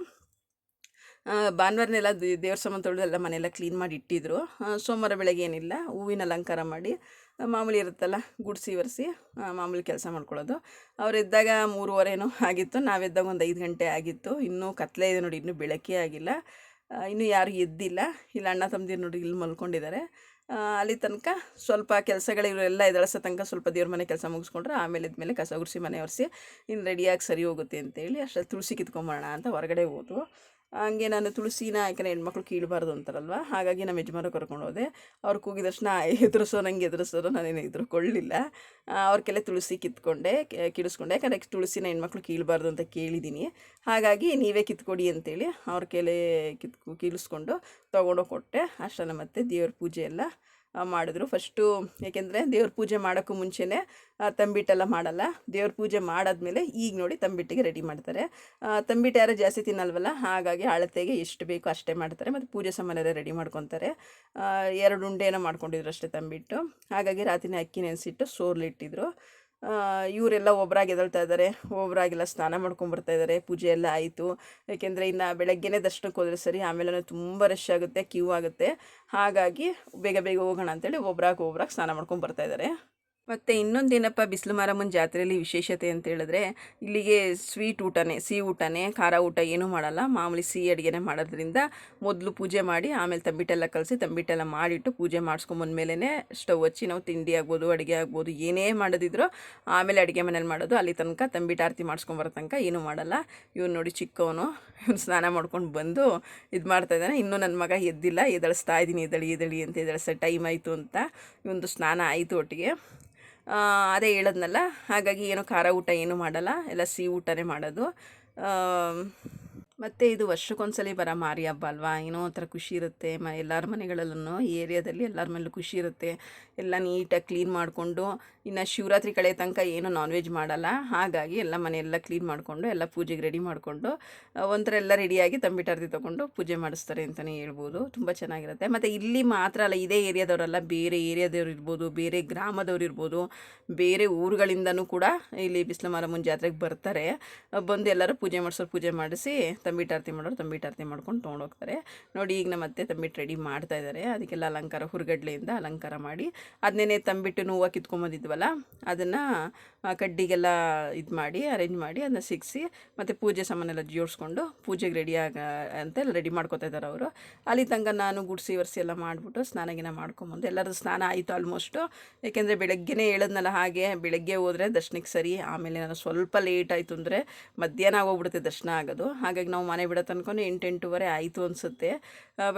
ಭಾನುವಾರನೆಲ್ಲ ದೇವ್ರ ಸಾಮಾನು ತೊಳೆದು ಎಲ್ಲ ಮನೆಯೆಲ್ಲ ಕ್ಲೀನ್ ಮಾಡಿ ಇಟ್ಟಿದ್ರು. ಸೋಮವಾರ ಬೆಳಗ್ಗೆ ಏನಿಲ್ಲ ಹೂವಿನ ಅಲಂಕಾರ ಮಾಡಿ ಮಾಮೂಲಿ ಇರುತ್ತಲ್ಲ ಗುಡಿಸಿ ಒರೆಸಿ ಮಾಮೂಲಿ ಕೆಲಸ ಮಾಡ್ಕೊಳ್ಳೋದು. ಅವ್ರು ಎದ್ದಾಗ ಮೂರುವರೆನೋ ಆಗಿತ್ತು ನಾವೆದ್ದಾಗ ಒಂದು ಐದು ಗಂಟೆ ಆಗಿತ್ತು. ಇನ್ನೂ ಕತ್ಲೆ ಇದೆ ನೋಡಿ ಇನ್ನೂ ಬೆಳಕೇ ಆಗಿಲ್ಲ. ಇನ್ನೂ ಯಾರು ಎದ್ದಿಲ್ಲ. ಇಲ್ಲ, ಅಣ್ಣ ತಮ್ಮದಿರು ನೋಡಿ ಇಲ್ಲಿ ಮಲ್ಕೊಂಡಿದ್ದಾರೆ. ಅಲ್ಲಿ ತನಕ ಸ್ವಲ್ಪ ಕೆಲಸಗಳು ಇವರೆಲ್ಲ ಎದಳಸೋ ತನಕ ಸ್ವಲ್ಪ ದೇವ್ರ ಮನೆ ಕೆಲಸ ಮುಗಿಸ್ಕೊಂಡ್ರೆ. ಆಮೇಲೆ ಇದ್ಮೇಲೆ ಕಸ ಗುಡಿಸಿ ಮನೆ ಒರೆಸಿ ಇನ್ನು ರೆಡಿಯಾಗಿ ಸರಿ ಹೋಗುತ್ತೆ ಅಂತೇಳಿ ಅಷ್ಟರಲ್ಲಿ ತುಳಸಿ ಕಿತ್ಕೊಂಬೋಣ ಅಂತ ಹೊರಗಡೆ ಹೋದ್ವು ಹಂಗೆ ನಾನು ತುಳಸಿನ ಯಾಕಂದರೆ ಹೆಣ್ಮಕ್ಳು ಕೀಳಬಾರ್ದು ಅಂತಾರಲ್ವ? ಹಾಗಾಗಿ ನಮ್ಮ ಯಜಮಾನ ಕರ್ಕೊಂಡು ಹೋದೆ. ಅವ್ರು ಕೂಗಿದ ತಕ್ಷಣ ಎದುರಿಸೋ, ನಂಗೆ ಎದುರಿಸೋರು ನಾನೇನು ಎದುರುಕೊಳ್ಳಿಲ್ಲ. ಅವ್ರ ಕೆಲ ತುಳಸಿ ಕಿತ್ಕೊಂಡೆ ಕಿಡಿಸ್ಕೊಂಡೆ ಯಾಕಂದರೆ ತುಳಸಿನ ಹೆಣ್ಮಕ್ಳು ಕೀಳಬಾರ್ದು ಅಂತ ಕೇಳಿದ್ದೀನಿ ಹಾಗಾಗಿ ನೀವೇ ಕಿತ್ಕೊಡಿ ಅಂತೇಳಿ ಅವ್ರ ಕೆಲೆ ಕಿತ್ಕೊ, ಕೀಳಿಸ್ಕೊಂಡು ತೊಗೊಂಡೋಗಿ ಕೊಟ್ಟೆ. ಅಷ್ಟನ್ನು ಮತ್ತೆ ದೇವ್ರ ಪೂಜೆ ಎಲ್ಲ ಮಾಡಿದ್ರು. ಫಸ್ಟು ಏಕೆಂದರೆ ದೇವ್ರ ಪೂಜೆ ಮಾಡೋಕ್ಕೂ ಮುಂಚೆನೇ ತಂಬಿಟ್ಟೆಲ್ಲ ಮಾಡಲ್ಲ. ದೇವ್ರ ಪೂಜೆ ಮಾಡಾದ್ಮೇಲೆ ಈಗ ನೋಡಿ ತಂಬಿಟ್ಟಿಗೆ ರೆಡಿ ಮಾಡ್ತಾರೆ. ತಂಬಿಟ್ಟು ಯಾರು ಜಾಸ್ತಿ ತಿನ್ನಲ್ವಲ್ಲ, ಹಾಗಾಗಿ ಅಳತೆಗೆ ಎಷ್ಟು ಬೇಕೋ ಅಷ್ಟೇ ಮಾಡ್ತಾರೆ. ಮತ್ತು ಪೂಜೆ ಸಾಮಾನೆಲ್ಲ ರೆಡಿ ಮಾಡ್ಕೊತಾರೆ. ಎರಡು ಉಂಡೆನ ಮಾಡ್ಕೊಂಡಿದ್ರು ಅಷ್ಟೇ ತಂಬಿಟ್ಟು. ಹಾಗಾಗಿ ರಾತ್ರಿನೇ ಅಕ್ಕಿ ನೆನೆಸಿಟ್ಟು ಸೋರ್ಲಿಟ್ಟಿದ್ರು. ಇವರೆಲ್ಲ ಒಬ್ಬರಾಗಿ ಎದಳ್ತಾ ಇದ್ದಾರೆ ಒಬ್ಬರಾಗೆಲ್ಲ ಸ್ನಾನ ಮಾಡ್ಕೊಂಬರ್ತಾ ಇದ್ದಾರೆ, ಪೂಜೆ ಎಲ್ಲ ಆಯಿತು. ಏಕೆಂದರೆ ಇನ್ನು ಬೆಳಗ್ಗೆನೇ ದರ್ಶನಕ್ಕೆ ಹೋದರೆ ಸರಿ, ಆಮೇಲೆ ತುಂಬ ರಶ್ ಆಗುತ್ತೆ ಕ್ಯೂ ಆಗುತ್ತೆ. ಹಾಗಾಗಿ ಬೇಗ ಬೇಗ ಹೋಗೋಣ ಅಂತೇಳಿ ಒಬ್ರಾಗಿ ಒಬ್ರಾಗ ಸ್ನಾನ ಮಾಡ್ಕೊಂಡು ಬರ್ತಾ ಇದ್ದಾರೆ. ಮತ್ತು ಇನ್ನೊಂದೇನಪ್ಪ ಬಿಸಿಲು ಮಾರಮ್ಮನ ಜಾತ್ರೆಯಲ್ಲಿ ವಿಶೇಷತೆ ಅಂತ ಹೇಳಿದ್ರೆ, ಇಲ್ಲಿಗೆ ಸ್ವೀಟ್ ಊಟನೇ, ಸಿಹಿ ಊಟನೇ, ಖಾರ ಊಟ ಏನೂ ಮಾಡಲ್ಲ. ಮಾಮೂಲಿ ಸಿಹಿ ಅಡುಗೆನೇ ಮಾಡೋದ್ರಿಂದ ಮೊದಲು ಪೂಜೆ ಮಾಡಿ, ಆಮೇಲೆ ತಂಬಿಟ್ಟೆಲ್ಲ ಕಲಸಿ ತಂಬಿಟ್ಟೆಲ್ಲ ಮಾಡಿಟ್ಟು ಪೂಜೆ ಮಾಡಿಸ್ಕೊಂಬಂದ್ಮೇಲೆ ಸ್ಟವ್ ಹಚ್ಚಿ ನಾವು ತಿಂಡಿ ಆಗ್ಬೋದು, ಅಡುಗೆ ಆಗ್ಬೋದು, ಏನೇ ಮಾಡೋದಿದ್ರು ಆಮೇಲೆ ಅಡುಗೆ ಮನೇಲಿ ಮಾಡೋದು. ಅಲ್ಲಿ ತನಕ ತಂಬಿಟ್ಟು ಆರತಿ ಮಾಡಿಸ್ಕೊಂಬರೋ ತನಕ ಏನೂ ಮಾಡಲ್ಲ. ಇವನು ನೋಡಿ ಚಿಕ್ಕವನು, ಇವನು ಸ್ನಾನ ಮಾಡ್ಕೊಂಡು ಬಂದು ಇದು ಮಾಡ್ತಾ ಇದ್ದಾನೆ. ಇನ್ನೂ ನನ್ನ ಮಗ ಎದ್ದಿಲ್ಲ ಎದಳಿಸ್ತಾ ಇದ್ದೀನಿ ಎದಳಿ ಎದಳಿ ಅಂತ ಎದಳಿಸ ಟೈಮ್ ಆಯಿತು ಅಂತ. ಇವೊಂದು ಸ್ನಾನ ಆಯಿತು ಒಟ್ಟಿಗೆ. ಅದೇ ಹೇಳದ್ನಲ್ಲ, ಹಾಗಾಗಿ ಏನು ಖಾರ ಊಟ ಏನೂ ಮಾಡಲ್ಲ, ಎಲ್ಲ ಸಿಹಿ ಊಟನೇ ಮಾಡೋದು. ಮತ್ತು ಇದು ವರ್ಷಕ್ಕೊಂದ್ಸಲ ಬರೋ ಮಾರಿ ಹಬ್ಬ ಅಲ್ವಾ? ಏನೋ ಒಂಥರ ಖುಷಿ ಇರುತ್ತೆ. ಮ, ಎಲ್ಲರ ಮನೆಗಳಲ್ಲೂ ಈ ಏರಿಯಾದಲ್ಲಿ ಎಲ್ಲರ ಮೇಲೂ ಖುಷಿ ಇರುತ್ತೆ. ಎಲ್ಲ ನೀಟಾಗಿ ಕ್ಲೀನ್ ಮಾಡಿಕೊಂಡು ಇನ್ನು ಶಿವರಾತ್ರಿ ಕಳೆ ತನಕ ಏನು ನಾನ್ ವೆಜ್ ಮಾಡಲ್ಲ. ಹಾಗಾಗಿ ಎಲ್ಲ ಮನೆಯೆಲ್ಲ ಕ್ಲೀನ್ ಮಾಡಿಕೊಂಡು, ಎಲ್ಲ ಪೂಜೆಗೆ ರೆಡಿ ಮಾಡಿಕೊಂಡು ಒಂಥರ ಎಲ್ಲ ರೆಡಿಯಾಗಿ ತಂಬಿಟಾರತಿ ತೊಗೊಂಡು ಪೂಜೆ ಮಾಡಿಸ್ತಾರೆ ಅಂತಲೇ ಹೇಳ್ಬೋದು. ತುಂಬ ಚೆನ್ನಾಗಿರುತ್ತೆ. ಮತ್ತು ಇಲ್ಲಿ ಮಾತ್ರ ಅಲ್ಲ, ಇದೇ ಏರಿಯಾದವರಲ್ಲ, ಬೇರೆ ಏರಿಯಾದವ್ರು ಇರ್ಬೋದು, ಬೇರೆ ಗ್ರಾಮದವ್ರು ಇರ್ಬೋದು, ಬೇರೆ ಊರುಗಳಿಂದನೂ ಕೂಡ ಇಲ್ಲಿ ಬಿಸಿಲು ಜಾತ್ರೆಗೆ ಬರ್ತಾರೆ. ಬಂದು ಎಲ್ಲರೂ ಪೂಜೆ ಮಾಡಿಸೋರು ಪೂಜೆ ಮಾಡಿಸಿ ತಂಬಿಟಾರ್ತಿ ಮಾಡೋರು ತಂಬಿಟಾರ್ತಿ ಮಾಡ್ಕೊಂಡು ತೊಗೊಂಡೋಗ್ತಾರೆ ನೋಡಿ ಈಗ ನಮ್ಮ ಮತ್ತೆ ತಂಬಿಟ್ಟು ರೆಡಿ ಮಾಡ್ತಾ ಇದ್ದಾರೆ ಅದಕ್ಕೆಲ್ಲ ಅಲಂಕಾರ ಹುರ್ಗಡ್ಲೆಯಿಂದ ಅಲಂಕಾರ ಮಾಡಿ, ಅದನ್ನೇ ತಂಬಿಟ್ಟು ಹೂವು ಕಿತ್ಕೊಂಬಂದಿದ್ವಲ್ಲ ಅದನ್ನು ಕಡ್ಡಿಗೆಲ್ಲ ಇದು ಮಾಡಿ ಅರೇಂಜ್ ಮಾಡಿ ಅದನ್ನ ಸಿಗಿಸಿ, ಮತ್ತು ಪೂಜೆ ಸಾಮಾನೆಲ್ಲ ಜೋಡಿಸ್ಕೊಂಡು ಪೂಜೆಗೆ ರೆಡಿ ಆಗ, ಅಂತ ರೆಡಿ ಮಾಡ್ಕೊತಾ ಇದ್ದಾರೆ ಅವರು. ಅಲ್ಲಿ ತನಕ ನಾನು ಗುಡಿಸಿ ಒರೆಸಿ ಎಲ್ಲ ಮಾಡಿಬಿಟ್ಟು ಸ್ನಾನಗಿನ ಮಾಡ್ಕೊಂಬಂದು ಎಲ್ಲರದ್ದು ಸ್ನಾನ ಆಯಿತು ಆಲ್ಮೋಸ್ಟು ಏಕೆಂದರೆ ಬೆಳಗ್ಗೆನೇ ಹೇಳದ್ನಲ್ಲ ಹಾಗೆ, ಬೆಳಗ್ಗೆ ಹೋದರೆ ದರ್ಶನಕ್ಕೆ ಸರಿ, ಆಮೇಲೆ ನಾನು ಸ್ವಲ್ಪ ಲೇಟ್ ಆಯಿತು ಅಂದರೆ ಮಧ್ಯಾಹ್ನ ಆಗೋಗ್ಬಿಡುತ್ತೆ ದರ್ಶನ ಆಗೋದು. ಹಾಗಾಗಿ ನಾವು ಮನೆ ಬಿಡೋ ತನಕ ಎಂಟು ಎಂಟೂವರೆ ಆಯಿತು ಅನಿಸುತ್ತೆ.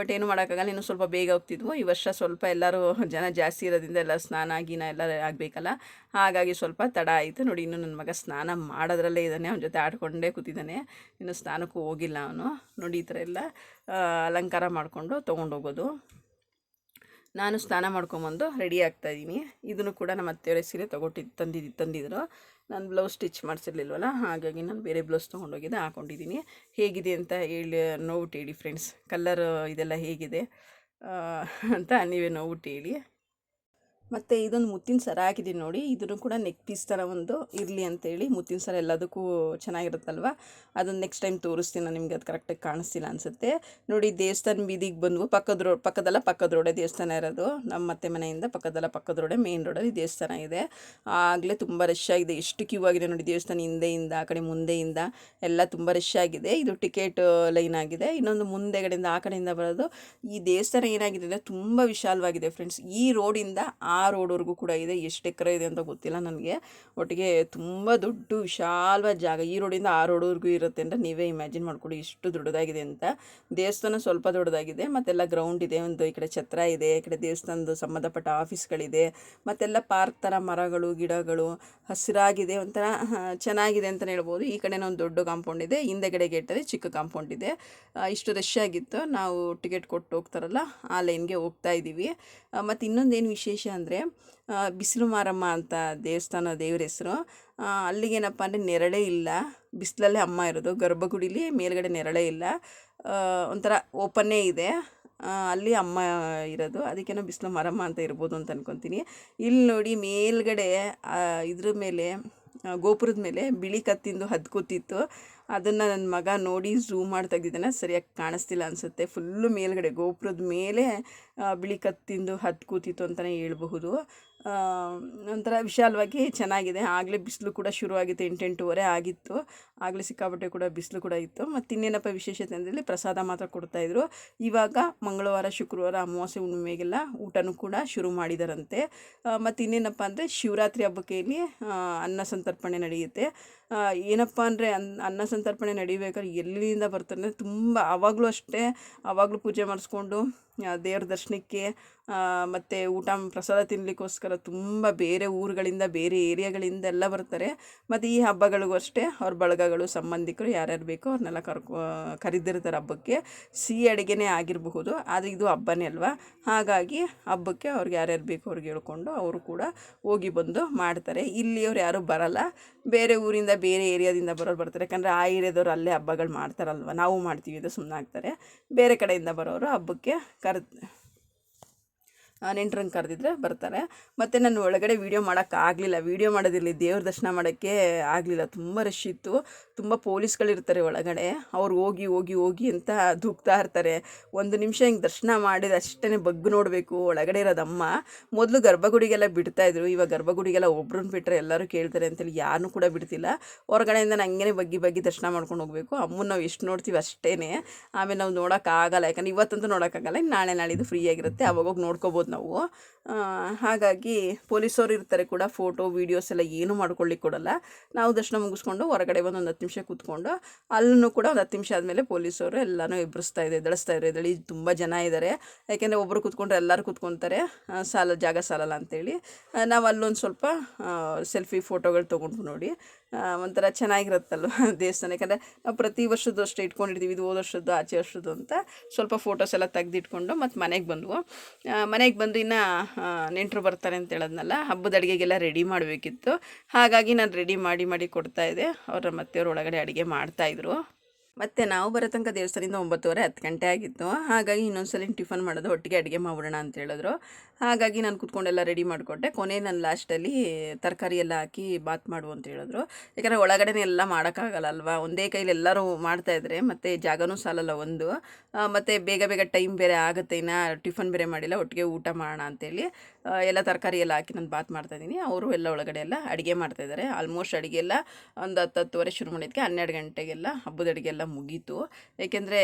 ಬಟ್ ಏನು ಮಾಡೋಕ್ಕಾಗಲ್ಲ, ಇನ್ನೂ ಸ್ವಲ್ಪ ಬೇಗ ಹೋಗ್ತಿದ್ವು. ಈ ವರ್ಷ ಸ್ವಲ್ಪ ಎಲ್ಲರೂ ಜನ ಜಾಸ್ತಿ ಇರೋದ್ರಿಂದ ಎಲ್ಲ ಸ್ನಾನ, ಗೀನ ಎಲ್ಲ ಆಗಬೇಕಲ್ಲ. ಹಾಗಾಗಿ ಸ್ವಲ್ಪ ತಡ ಆಯಿತು. ನೋಡಿ, ಇನ್ನು ನನ್ನ ಮಗ ಸ್ನಾನ ಮಾಡೋದ್ರಲ್ಲೇ ಇದ್ದಾನೆ. ಅವನ ಜೊತೆ ಆಡ್ಕೊಂಡೇ ಕೂತಿದ್ದಾನೆ. ಇನ್ನು ಸ್ನಾನಕ್ಕೂ ಹೋಗಿಲ್ಲ ಅವನು. ನೋಡಿ, ಈ ಥರ ಎಲ್ಲ ಅಲಂಕಾರ ಮಾಡಿಕೊಂಡು ತೊಗೊಂಡೋಗೋದು. ನಾನು ಸ್ನಾನ ಮಾಡ್ಕೊಂಬಂದು ರೆಡಿ ಆಗ್ತಾಯಿದ್ದೀನಿ ಇದನ್ನು ಕೂಡ ನಮ್ಮ ಅತ್ತೆಯವರೇ ಸೀರೆ ತೊಗೊಟ್ಟಿದ್ದು ತಂದಿದ್ದು ತಂದಿದ್ರು. ನಾನು ಬ್ಲೌಸ್ ಸ್ಟಿಚ್ ಮಾಡಿಸಿರ್ಲಿಲ್ವಲ್ಲ, ಹಾಗಾಗಿ ನಾನು ಬೇರೆ ಬ್ಲೌಸ್ ತೊಗೊಂಡೋಗಿದ್ದೆ, ಹಾಕೊಂಡಿದ್ದೀನಿ. ಹೇಗಿದೆ ಅಂತ ಹೇಳಿ, ನೋವು ಹೇಳಿ ಫ್ರೆಂಡ್ಸ್ ಕಲ್ಲರ್ ಇದೆಲ್ಲ ಹೇಗಿದೆ ಅಂತ ನೀವೇ ನೋವು ಹೇಳಿ. ಮತ್ತು ಇದೊಂದು ಮುತ್ತಿನ ಸರ ಹಾಕಿದ್ದೀನಿ ನೋಡಿ. ಇದನ್ನು ಕೂಡ ನೆಕ್ ಪೀಸ್ ಥರ ಒಂದು ಇರಲಿ ಅಂತೇಳಿ ಮುತ್ತಿನ ಸರ ಎಲ್ಲದಕ್ಕೂ ಚೆನ್ನಾಗಿರುತ್ತಲ್ವ? ಅದನ್ನು ನೆಕ್ಸ್ಟ್ ಟೈಮ್ ತೋರಿಸ್ತೀನಿ ನಾನು ನಿಮ್ಗೆ, ಅದು ಕರೆಕ್ಟಾಗಿ ಕಾಣಿಸ್ತಿಲ್ಲ ಅನಿಸುತ್ತೆ. ನೋಡಿ, ದೇವಸ್ಥಾನ ಬೀದಿಗೆ ಬಂದ್ವು. ಪಕ್ಕದ ರೋಡ್ ಪಕ್ಕದಲ್ಲ ಪಕ್ಕದ ರೋಡೇ ದೇವಸ್ಥಾನ ಇರೋದು. ನಮ್ಮ ಮತ್ತೆ ಮನೆಯಿಂದ ಪಕ್ಕದಲ್ಲ ಪಕ್ಕದ ರೋಡೇ ಮೇನ್ ರೋಡಲ್ಲಿ ದೇವಸ್ಥಾನ ಇದೆ. ಆಗಲೇ ತುಂಬ ರಶ್ ಆಗಿದೆ. ಎಷ್ಟು ಕ್ಯೂ ಆಗಿದೆ ನೋಡಿ ದೇವಸ್ಥಾನ ಹಿಂದೆಯಿಂದ, ಆ ಕಡೆ ಮುಂದೆಯಿಂದ. ಎಲ್ಲ ತುಂಬ ರಶ್ ಆಗಿದೆ. ಇದು ಟಿಕೆಟ್ ಲೈನ್ ಆಗಿದೆ. ಇನ್ನೊಂದು ಮುಂದೆಗಡೆಯಿಂದ ಆ ಕಡೆಯಿಂದ ಬರೋದು. ಈ ದೇವಸ್ಥಾನ ಏನಾಗಿದೆ ಅಂದರೆ ತುಂಬ ವಿಶಾಲವಾಗಿದೆ ಫ್ರೆಂಡ್ಸ್ ಈ ರೋಡಿಂದ ಆ ರೋಡ್ವರೆಗೂ ಕೂಡ ಇದೆ. ಎಷ್ಟು ಎಕರೆ ಇದೆ ಅಂತ ಗೊತ್ತಿಲ್ಲ ನನಗೆ. ಒಟ್ಟಿಗೆ ತುಂಬ ದೊಡ್ಡ, ವಿಶಾಲವಾದ ಜಾಗ. ಈ ರೋಡಿಂದ ಆ ರೋಡ್ವರೆಗೂ ಇರುತ್ತೆ ಅಂತ ನೀವೇ ಇಮ್ಯಾಜಿನ್ ಮಾಡ್ಕೊಳ್ಳಿ ಎಷ್ಟು ದೊಡ್ಡದಾಗಿದೆ ಅಂತ. ದೇವಸ್ಥಾನ ಸ್ವಲ್ಪ ದೊಡ್ಡದಾಗಿದೆ. ಮತ್ತೆಲ್ಲ ಗ್ರೌಂಡ್ ಇದೆ. ಒಂದು ಈ ಕಡೆ ಛತ್ರ ಇದೆ. ಈ ಕಡೆ ದೇವಸ್ಥಾನದ ಸಂಬಂಧಪಟ್ಟ ಆಫೀಸ್ಗಳಿದೆ ಮತ್ತೆಲ್ಲ ಪಾರ್ಕ್ ಥರ ಮರಗಳು, ಗಿಡಗಳು, ಹಸಿರಾಗಿದೆ ಒಂಥರ ಚೆನ್ನಾಗಿದೆ ಅಂತಲೇ ಹೇಳ್ಬೋದು. ಈ ಕಡೆನೇ ಒಂದು ದೊಡ್ಡ ಕಾಂಪೌಂಡ್ ಇದೆ. ಹಿಂದೆಗಡೆ ಗೇಟಲ್ಲಿ ಚಿಕ್ಕ ಕಾಂಪೌಂಡ್ ಇದೆ. ಇಷ್ಟು ರಶ್ ಆಗಿತ್ತು. ನಾವು ಟಿಕೆಟ್ ಕೊಟ್ಟು ಹೋಗ್ತಾರಲ್ಲ, ಆ ಲೈನ್ಗೆ ಹೋಗ್ತಾ ಇದ್ದೀವಿ ಮತ್ತು ಇನ್ನೊಂದೇನು ವಿಶೇಷ ಅಂದರೆ ಬಿಸಿಲು ಮಾರಮ್ಮ ಅಂತ ದೇವಸ್ಥಾನ ದೇವ್ರ ಹೆಸರು. ಅಲ್ಲಿಗೇನಪ್ಪ ಅಂದರೆ ನೆರಳೆ ಇಲ್ಲ. ಬಿಸಿಲಲ್ಲೇ ಅಮ್ಮ ಇರೋದು, ಗರ್ಭಗುಡಿಲಿ ಮೇಲುಗಡೆ ನೆರಳೆ ಇಲ್ಲ. ಒಂಥರ ಓಪನ್ನೇ ಇದೆ. ಅಲ್ಲಿ ಅಮ್ಮ ಇರೋದು, ಅದಕ್ಕೇನೋ ಬಿಸಿಲು ಮಾರಮ್ಮ ಅಂತ ಇರ್ಬೋದು ಅಂತ ಅನ್ಕೊತೀನಿ. ಇಲ್ಲಿ ನೋಡಿ ಮೇಲ್ಗಡೆ ಇದ್ರ ಮೇಲೆ ಗೋಪುರದ ಮೇಲೆ ಬಿಳಿ ಕತ್ತಿಂದು ಹದ್ಕೋತಿತ್ತು ಕೂತಿತ್ತು ಅದನ್ನು ನನ್ನ ಮಗ ನೋಡಿ ಝೂಮ್ ಮಾಡಿ ತೆಗ್ದಿದ್ದಾನೆ ಸರಿಯಾಗಿ ಕಾಣಿಸ್ತಿಲ್ಲ ಅನಿಸುತ್ತೆ. ಫುಲ್ಲು ಮೇಲ್ಗಡೆ ಗೋಪುರದ ಮೇಲೆ ಬಿಳಿ ಕತ್ತಿಂದು ಹದ್ದು ಕೂತಿತ್ತು ಅಂತಲೇ ಹೇಳ್ಬಹುದು. ಒಂಥರ ವಿಶಾಲವಾಗಿ ಚೆನ್ನಾಗಿದೆ. ಆಗಲೇ ಬಿಸಿಲು ಕೂಡ ಶುರುವಾಗಿತ್ತು, ಎಂಟೆಂಟೂವರೆ ಆಗಿತ್ತು. ಆಗಲೇ ಸಿಕ್ಕಾಪಟ್ಟೆ ಕೂಡ ಬಿಸಿಲು ಕೂಡ ಇತ್ತು. ಮತ್ತು ಇನ್ನೇನಪ್ಪ ವಿಶೇಷತೆ ಅಂದರೆ ಪ್ರಸಾದ ಮಾತ್ರ ಕೊಡ್ತಾಯಿದ್ರು ಇವಾಗ ಮಂಗಳವಾರ, ಶುಕ್ರವಾರ ಅಮಾವಾಸ್ಯೆ ಹುಣ್ಣಿಮೆಗೆಲ್ಲ ಊಟನೂ ಕೂಡ ಶುರು ಮಾಡಿದಾರಂತೆ. ಮತ್ತು ಇನ್ನೇನಪ್ಪ ಅಂದರೆ ಶಿವರಾತ್ರಿ ಹಬ್ಬಕ್ಕೆ ಇಲ್ಲಿ ಅನ್ನ ಸಂತರ್ಪಣೆ ನಡೆಯುತ್ತೆ. ಏನಪ್ಪ ಅಂದರೆ ಅನ್, ಅನ್ನ ಸಂತರ್ಪಣೆ ನಡಿಬೇಕಾದ್ರೆ ಎಲ್ಲಿಂದ ಬರ್ತಾರೆ ತುಂಬ ಆವಾಗಲೂ ಅಷ್ಟೇ. ಆವಾಗಲೂ ಪೂಜೆ ಮಾಡಿಸ್ಕೊಂಡು ದೇವ್ರ ದರ್ಶನಕ್ಕೆ ಮತ್ತು ಊಟ, ಪ್ರಸಾದ ತಿನ್ನಲಿಕ್ಕೋಸ್ಕರ ತುಂಬ ಬೇರೆ ಊರುಗಳಿಂದ, ಬೇರೆ ಏರಿಯಾಗಳಿಂದ ಎಲ್ಲ ಬರ್ತಾರೆ. ಮತ್ತು ಈ ಹಬ್ಬಗಳಿಗೂ ಅಷ್ಟೇ ಅವ್ರ ಬಳಗಗಳು, ಸಂಬಂಧಿಕರು ಯಾರ್ಯಾರು ಬೇಕೋ ಅವ್ರನ್ನೆಲ್ಲ ಕರ್ಕೊ, ಕರೆದಿರ್ತಾರೆ ಹಬ್ಬಕ್ಕೆ. ಸಿಹಿ ಅಡುಗೆನೇ ಆಗಿರಬಹುದು, ಆದರೆ ಇದು ಹಬ್ಬನೇ ಅಲ್ವಾ? ಹಾಗಾಗಿ ಹಬ್ಬಕ್ಕೆ ಅವ್ರಿಗೆ ಯಾರ್ಯಾರು ಬೇಕೋ ಅವ್ರಿಗೆ ಹೇಳ್ಕೊಂಡು ಅವರು ಕೂಡ ಹೋಗಿ ಬಂದು ಮಾಡ್ತಾರೆ. ಇಲ್ಲಿ ಅವ್ರು ಯಾರೂ ಬರಲ್ಲ. ಬೇರೆ ಊರಿಂದ, ಬೇರೆ ಏರಿಯಾದಿಂದ ಬರೋರು ಬರ್ತಾರೆ. ಯಾಕಂದರೆ ಆ ಏರಿಯಾದವ್ರು ಅಲ್ಲೇ ಹಬ್ಬಗಳು ಮಾಡ್ತಾರಲ್ವ? ನಾವು ಮಾಡ್ತೀವಿ ಇದು ಸುಮ್ಮನೆ ಆಗ್ತಾರೆ. ಬೇರೆ ಕಡೆಯಿಂದ ಬರೋರು ಹಬ್ಬಕ್ಕೆ Gar ನೆಂಟ್ರಂಗೆ ಕರೆದಿದ್ರೆ ಬರ್ತಾರೆ. ಮತ್ತು ನಾನು ಒಳಗಡೆ ವೀಡಿಯೋ ಮಾಡೋಕ್ಕಾಗಲಿಲ್ಲ ವೀಡಿಯೋ ಮಾಡೋದಿರಲಿ ದೇವ್ರ ದರ್ಶನ ಮಾಡೋಕ್ಕೆ ಆಗಲಿಲ್ಲ. ತುಂಬ ರಶ್ ಇತ್ತು. ತುಂಬ ಪೊಲೀಸ್ಗಳಿರ್ತಾರೆ ಒಳಗಡೆ. ಅವ್ರು ಹೋಗಿ ಹೋಗಿ ಹೋಗಿ ಅಂತ ದುಗ್ತಾ ಇರ್ತಾರೆ. ಒಂದು ನಿಮಿಷ ಹಿಂಗೆ ದರ್ಶನ ಮಾಡಿದ ಅಷ್ಟೇ ಬಗ್ಗು ನೋಡಬೇಕು. ಒಳಗಡೆ ಇರೋದಮ್ಮ. ಮೊದಲು ಗರ್ಭಗುಡಿಗೆಲ್ಲ ಬಿಡ್ತಾಯಿದ್ರು ಇವಾಗ ಗರ್ಭಗುಡಿಗೆಲ್ಲ ಒಬ್ರನ್ನ ಬಿಟ್ಟರೆ ಎಲ್ಲರೂ ಕೇಳ್ತಾರೆ ಅಂತೇಳಿ ಯಾರನ್ನೂ ಕೂಡ ಬಿಡ್ತಿಲ್ಲ. ಹೊರಗಡೆಯಿಂದ ಹಂಗೇನೆ ಬಗ್ಗಿ ಬಗ್ಗಿ ದರ್ಶನ ಮಾಡ್ಕೊಂಡು ಹೋಗಬೇಕು. ಅಮ್ಮನ ನಾವು ಎಷ್ಟು ನೋಡ್ತೀವಿ ಅಷ್ಟೇ ಆಮೇಲೆ ನಾವು ನೋಡೋಕ್ಕಾಗಲ್ಲ ಯಾಕಂದ್ರೆ ಇವತ್ತಂತೂ ನೋಡೋಕ್ಕಾಗಲ್ಲ ಇನ್ನು ನಾಳೆ ಇದು ಫ್ರೀ ಆಗಿರುತ್ತೆ. ಅವಾಗ ಹೋಗಿ ನೋಡ್ಕೋಬೋದು ನಾವು. ಹಾಗಾಗಿ ಪೊಲೀಸವರು ಇರ್ತಾರೆ ಕೂಡ, ಫೋಟೋ, ವೀಡಿಯೋಸ್ ಎಲ್ಲ ಏನೂ ಮಾಡ್ಕೊಳ್ಳಿಕ್ಕೆ ಕೊಡಲ್ಲ. ನಾವು ದರ್ಶನ ಮುಗಿಸ್ಕೊಂಡು ಹೊರಗಡೆ ಬಂದು ಒಂದು ಹತ್ತು ನಿಮಿಷ ಕೂತ್ಕೊಂಡು, ಅಲ್ಲೂ ಕೂಡ ಒಂದು ಹತ್ತು ನಿಮಿಷ ಆದಮೇಲೆ ಪೊಲೀಸವರು ಎಲ್ಲನೂ ಎಬ್ಬರಿಸ್ತಾ ಇದೆ ಎದಳಿಸ್ತಾ ಇದ್ದಾರೆ. ಎದಳಿ ತುಂಬ ಜನ ಇದ್ದಾರೆ. ಯಾಕೆಂದರೆ ಒಬ್ಬರು ಕೂತ್ಕೊಂಡ್ರೆ ಎಲ್ಲರೂ ಕೂತ್ಕೊತಾರೆ. ಸಾಲ, ಜಾಗ ಸಾಲಲ್ಲ ಅಂತೇಳಿ. ನಾವು ಅಲ್ಲೊಂದು ಸ್ವಲ್ಪ ಸೆಲ್ಫಿ, ಫೋಟೋಗಳು ತೊಗೊಂಡು ನೋಡಿ. ಒಂಥರ ಚೆನ್ನಾಗಿರುತ್ತಲ್ವ ದೇವಸ್ಥಾನ? ಯಾಕಂದರೆ ನಾವು ಪ್ರತಿ ವರ್ಷದ್ದು ಅಷ್ಟೇ ಇಟ್ಕೊಂಡಿರ್ತೀವಿ. ಇದು ಹೋದ ವರ್ಷದ್ದು, ಆಚೆ ವರ್ಷದ್ದು ಅಂತ. ಸ್ವಲ್ಪ ಫೋಟೋಸ್ ಎಲ್ಲ ತೆಗೆದಿಟ್ಕೊಂಡು ಮತ್ತು ಮನೆಗೆ ಬಂದವು. ಮನೆಗೆ ಬಂದು ಇನ್ನು ನೆಂಟರು ಬರ್ತಾರೆ ಅಂತ ಹೇಳೋದ್ನಲ್ಲ, ಹಬ್ಬದ ಅಡುಗೆಗೆಲ್ಲ ರೆಡಿ ಮಾಡಬೇಕಿತ್ತು. ಹಾಗಾಗಿ ನಾನು ರೆಡಿ ಮಾಡಿ ಮಾಡಿ ಕೊಡ್ತಾಯಿದ್ದೆ ಅವ್ರ ಮತ್ತೆಯವ್ರು ಒಳಗಡೆ ಅಡುಗೆ ಮಾಡ್ತಾಯಿದ್ರು ಮತ್ತು ನಾವು ಬರೋ ತನಕ ದೇವಸ್ಥಾನದಿಂದ ಒಂಬತ್ತುವರೆ ಹತ್ತು ಗಂಟೆ ಆಗಿತ್ತು. ಹಾಗಾಗಿ ಇನ್ನೊಂದ್ಸಲ ಟಿಫನ್ ಮಾಡೋದು ಒಟ್ಟಿಗೆ ಅಡುಗೆ ಮಾಡೋಣ ಅಂತ ಹೇಳಿದ್ರು. ಹಾಗಾಗಿ ನಾನು ಕುತ್ಕೊಂಡೆಲ್ಲ ರೆಡಿ ಮಾಡಿಕೊಟ್ಟೆ. ಕೊನೆ ನಾನು ಲಾಸ್ಟಲ್ಲಿ ತರಕಾರಿ ಎಲ್ಲ ಹಾಕಿ ಬಾತ್ ಮಾಡು ಅಂತ ಹೇಳಿದ್ರು. ಯಾಕಂದರೆ ಒಳಗಡೆ ಎಲ್ಲ ಮಾಡೋಕ್ಕಾಗಲ್ಲ ಅಲ್ವಾ? ಒಂದೇ ಕೈಲಿ ಎಲ್ಲರೂ ಮಾಡ್ತಾಯಿದ್ರೆ ಮತ್ತು ಜಾಗನೂ ಸಾಲಲ್ಲ ಒಂದು. ಮತ್ತು ಬೇಗ ಬೇಗ ಟೈಮ್ ಬೇರೆ ಆಗುತ್ತೆ ಇನ್ನು. ಟಿಫನ್ ಬೇರೆ ಮಾಡಿಲ್ಲ, ಒಟ್ಟಿಗೆ ಊಟ ಮಾಡೋಣ ಅಂತೇಳಿ ಎಲ್ಲ ತರಕಾರಿ ಎಲ್ಲ ಹಾಕಿ ನಾನು ಬಾತ್ ಮಾಡ್ತಾಯಿದ್ದೀನಿ ಅವರು ಎಲ್ಲ ಒಳಗಡೆ ಎಲ್ಲ ಅಡುಗೆ ಮಾಡ್ತಾಯಿದ್ದಾರೆ ಆಲ್ಮೋಸ್ಟ್ ಅಡುಗೆ ಎಲ್ಲ ಒಂದು ಹತ್ತು ಹತ್ತುವರೆ ಶುರು ಮಾಡಿದ್ದಕ್ಕೆ ಹನ್ನೆರಡು ಗಂಟೆಗೆಲ್ಲ ಹಬ್ಬದ ಅಡುಗೆ ಎಲ್ಲ ಮುಗೀತು. ಏಕೆಂದರೆ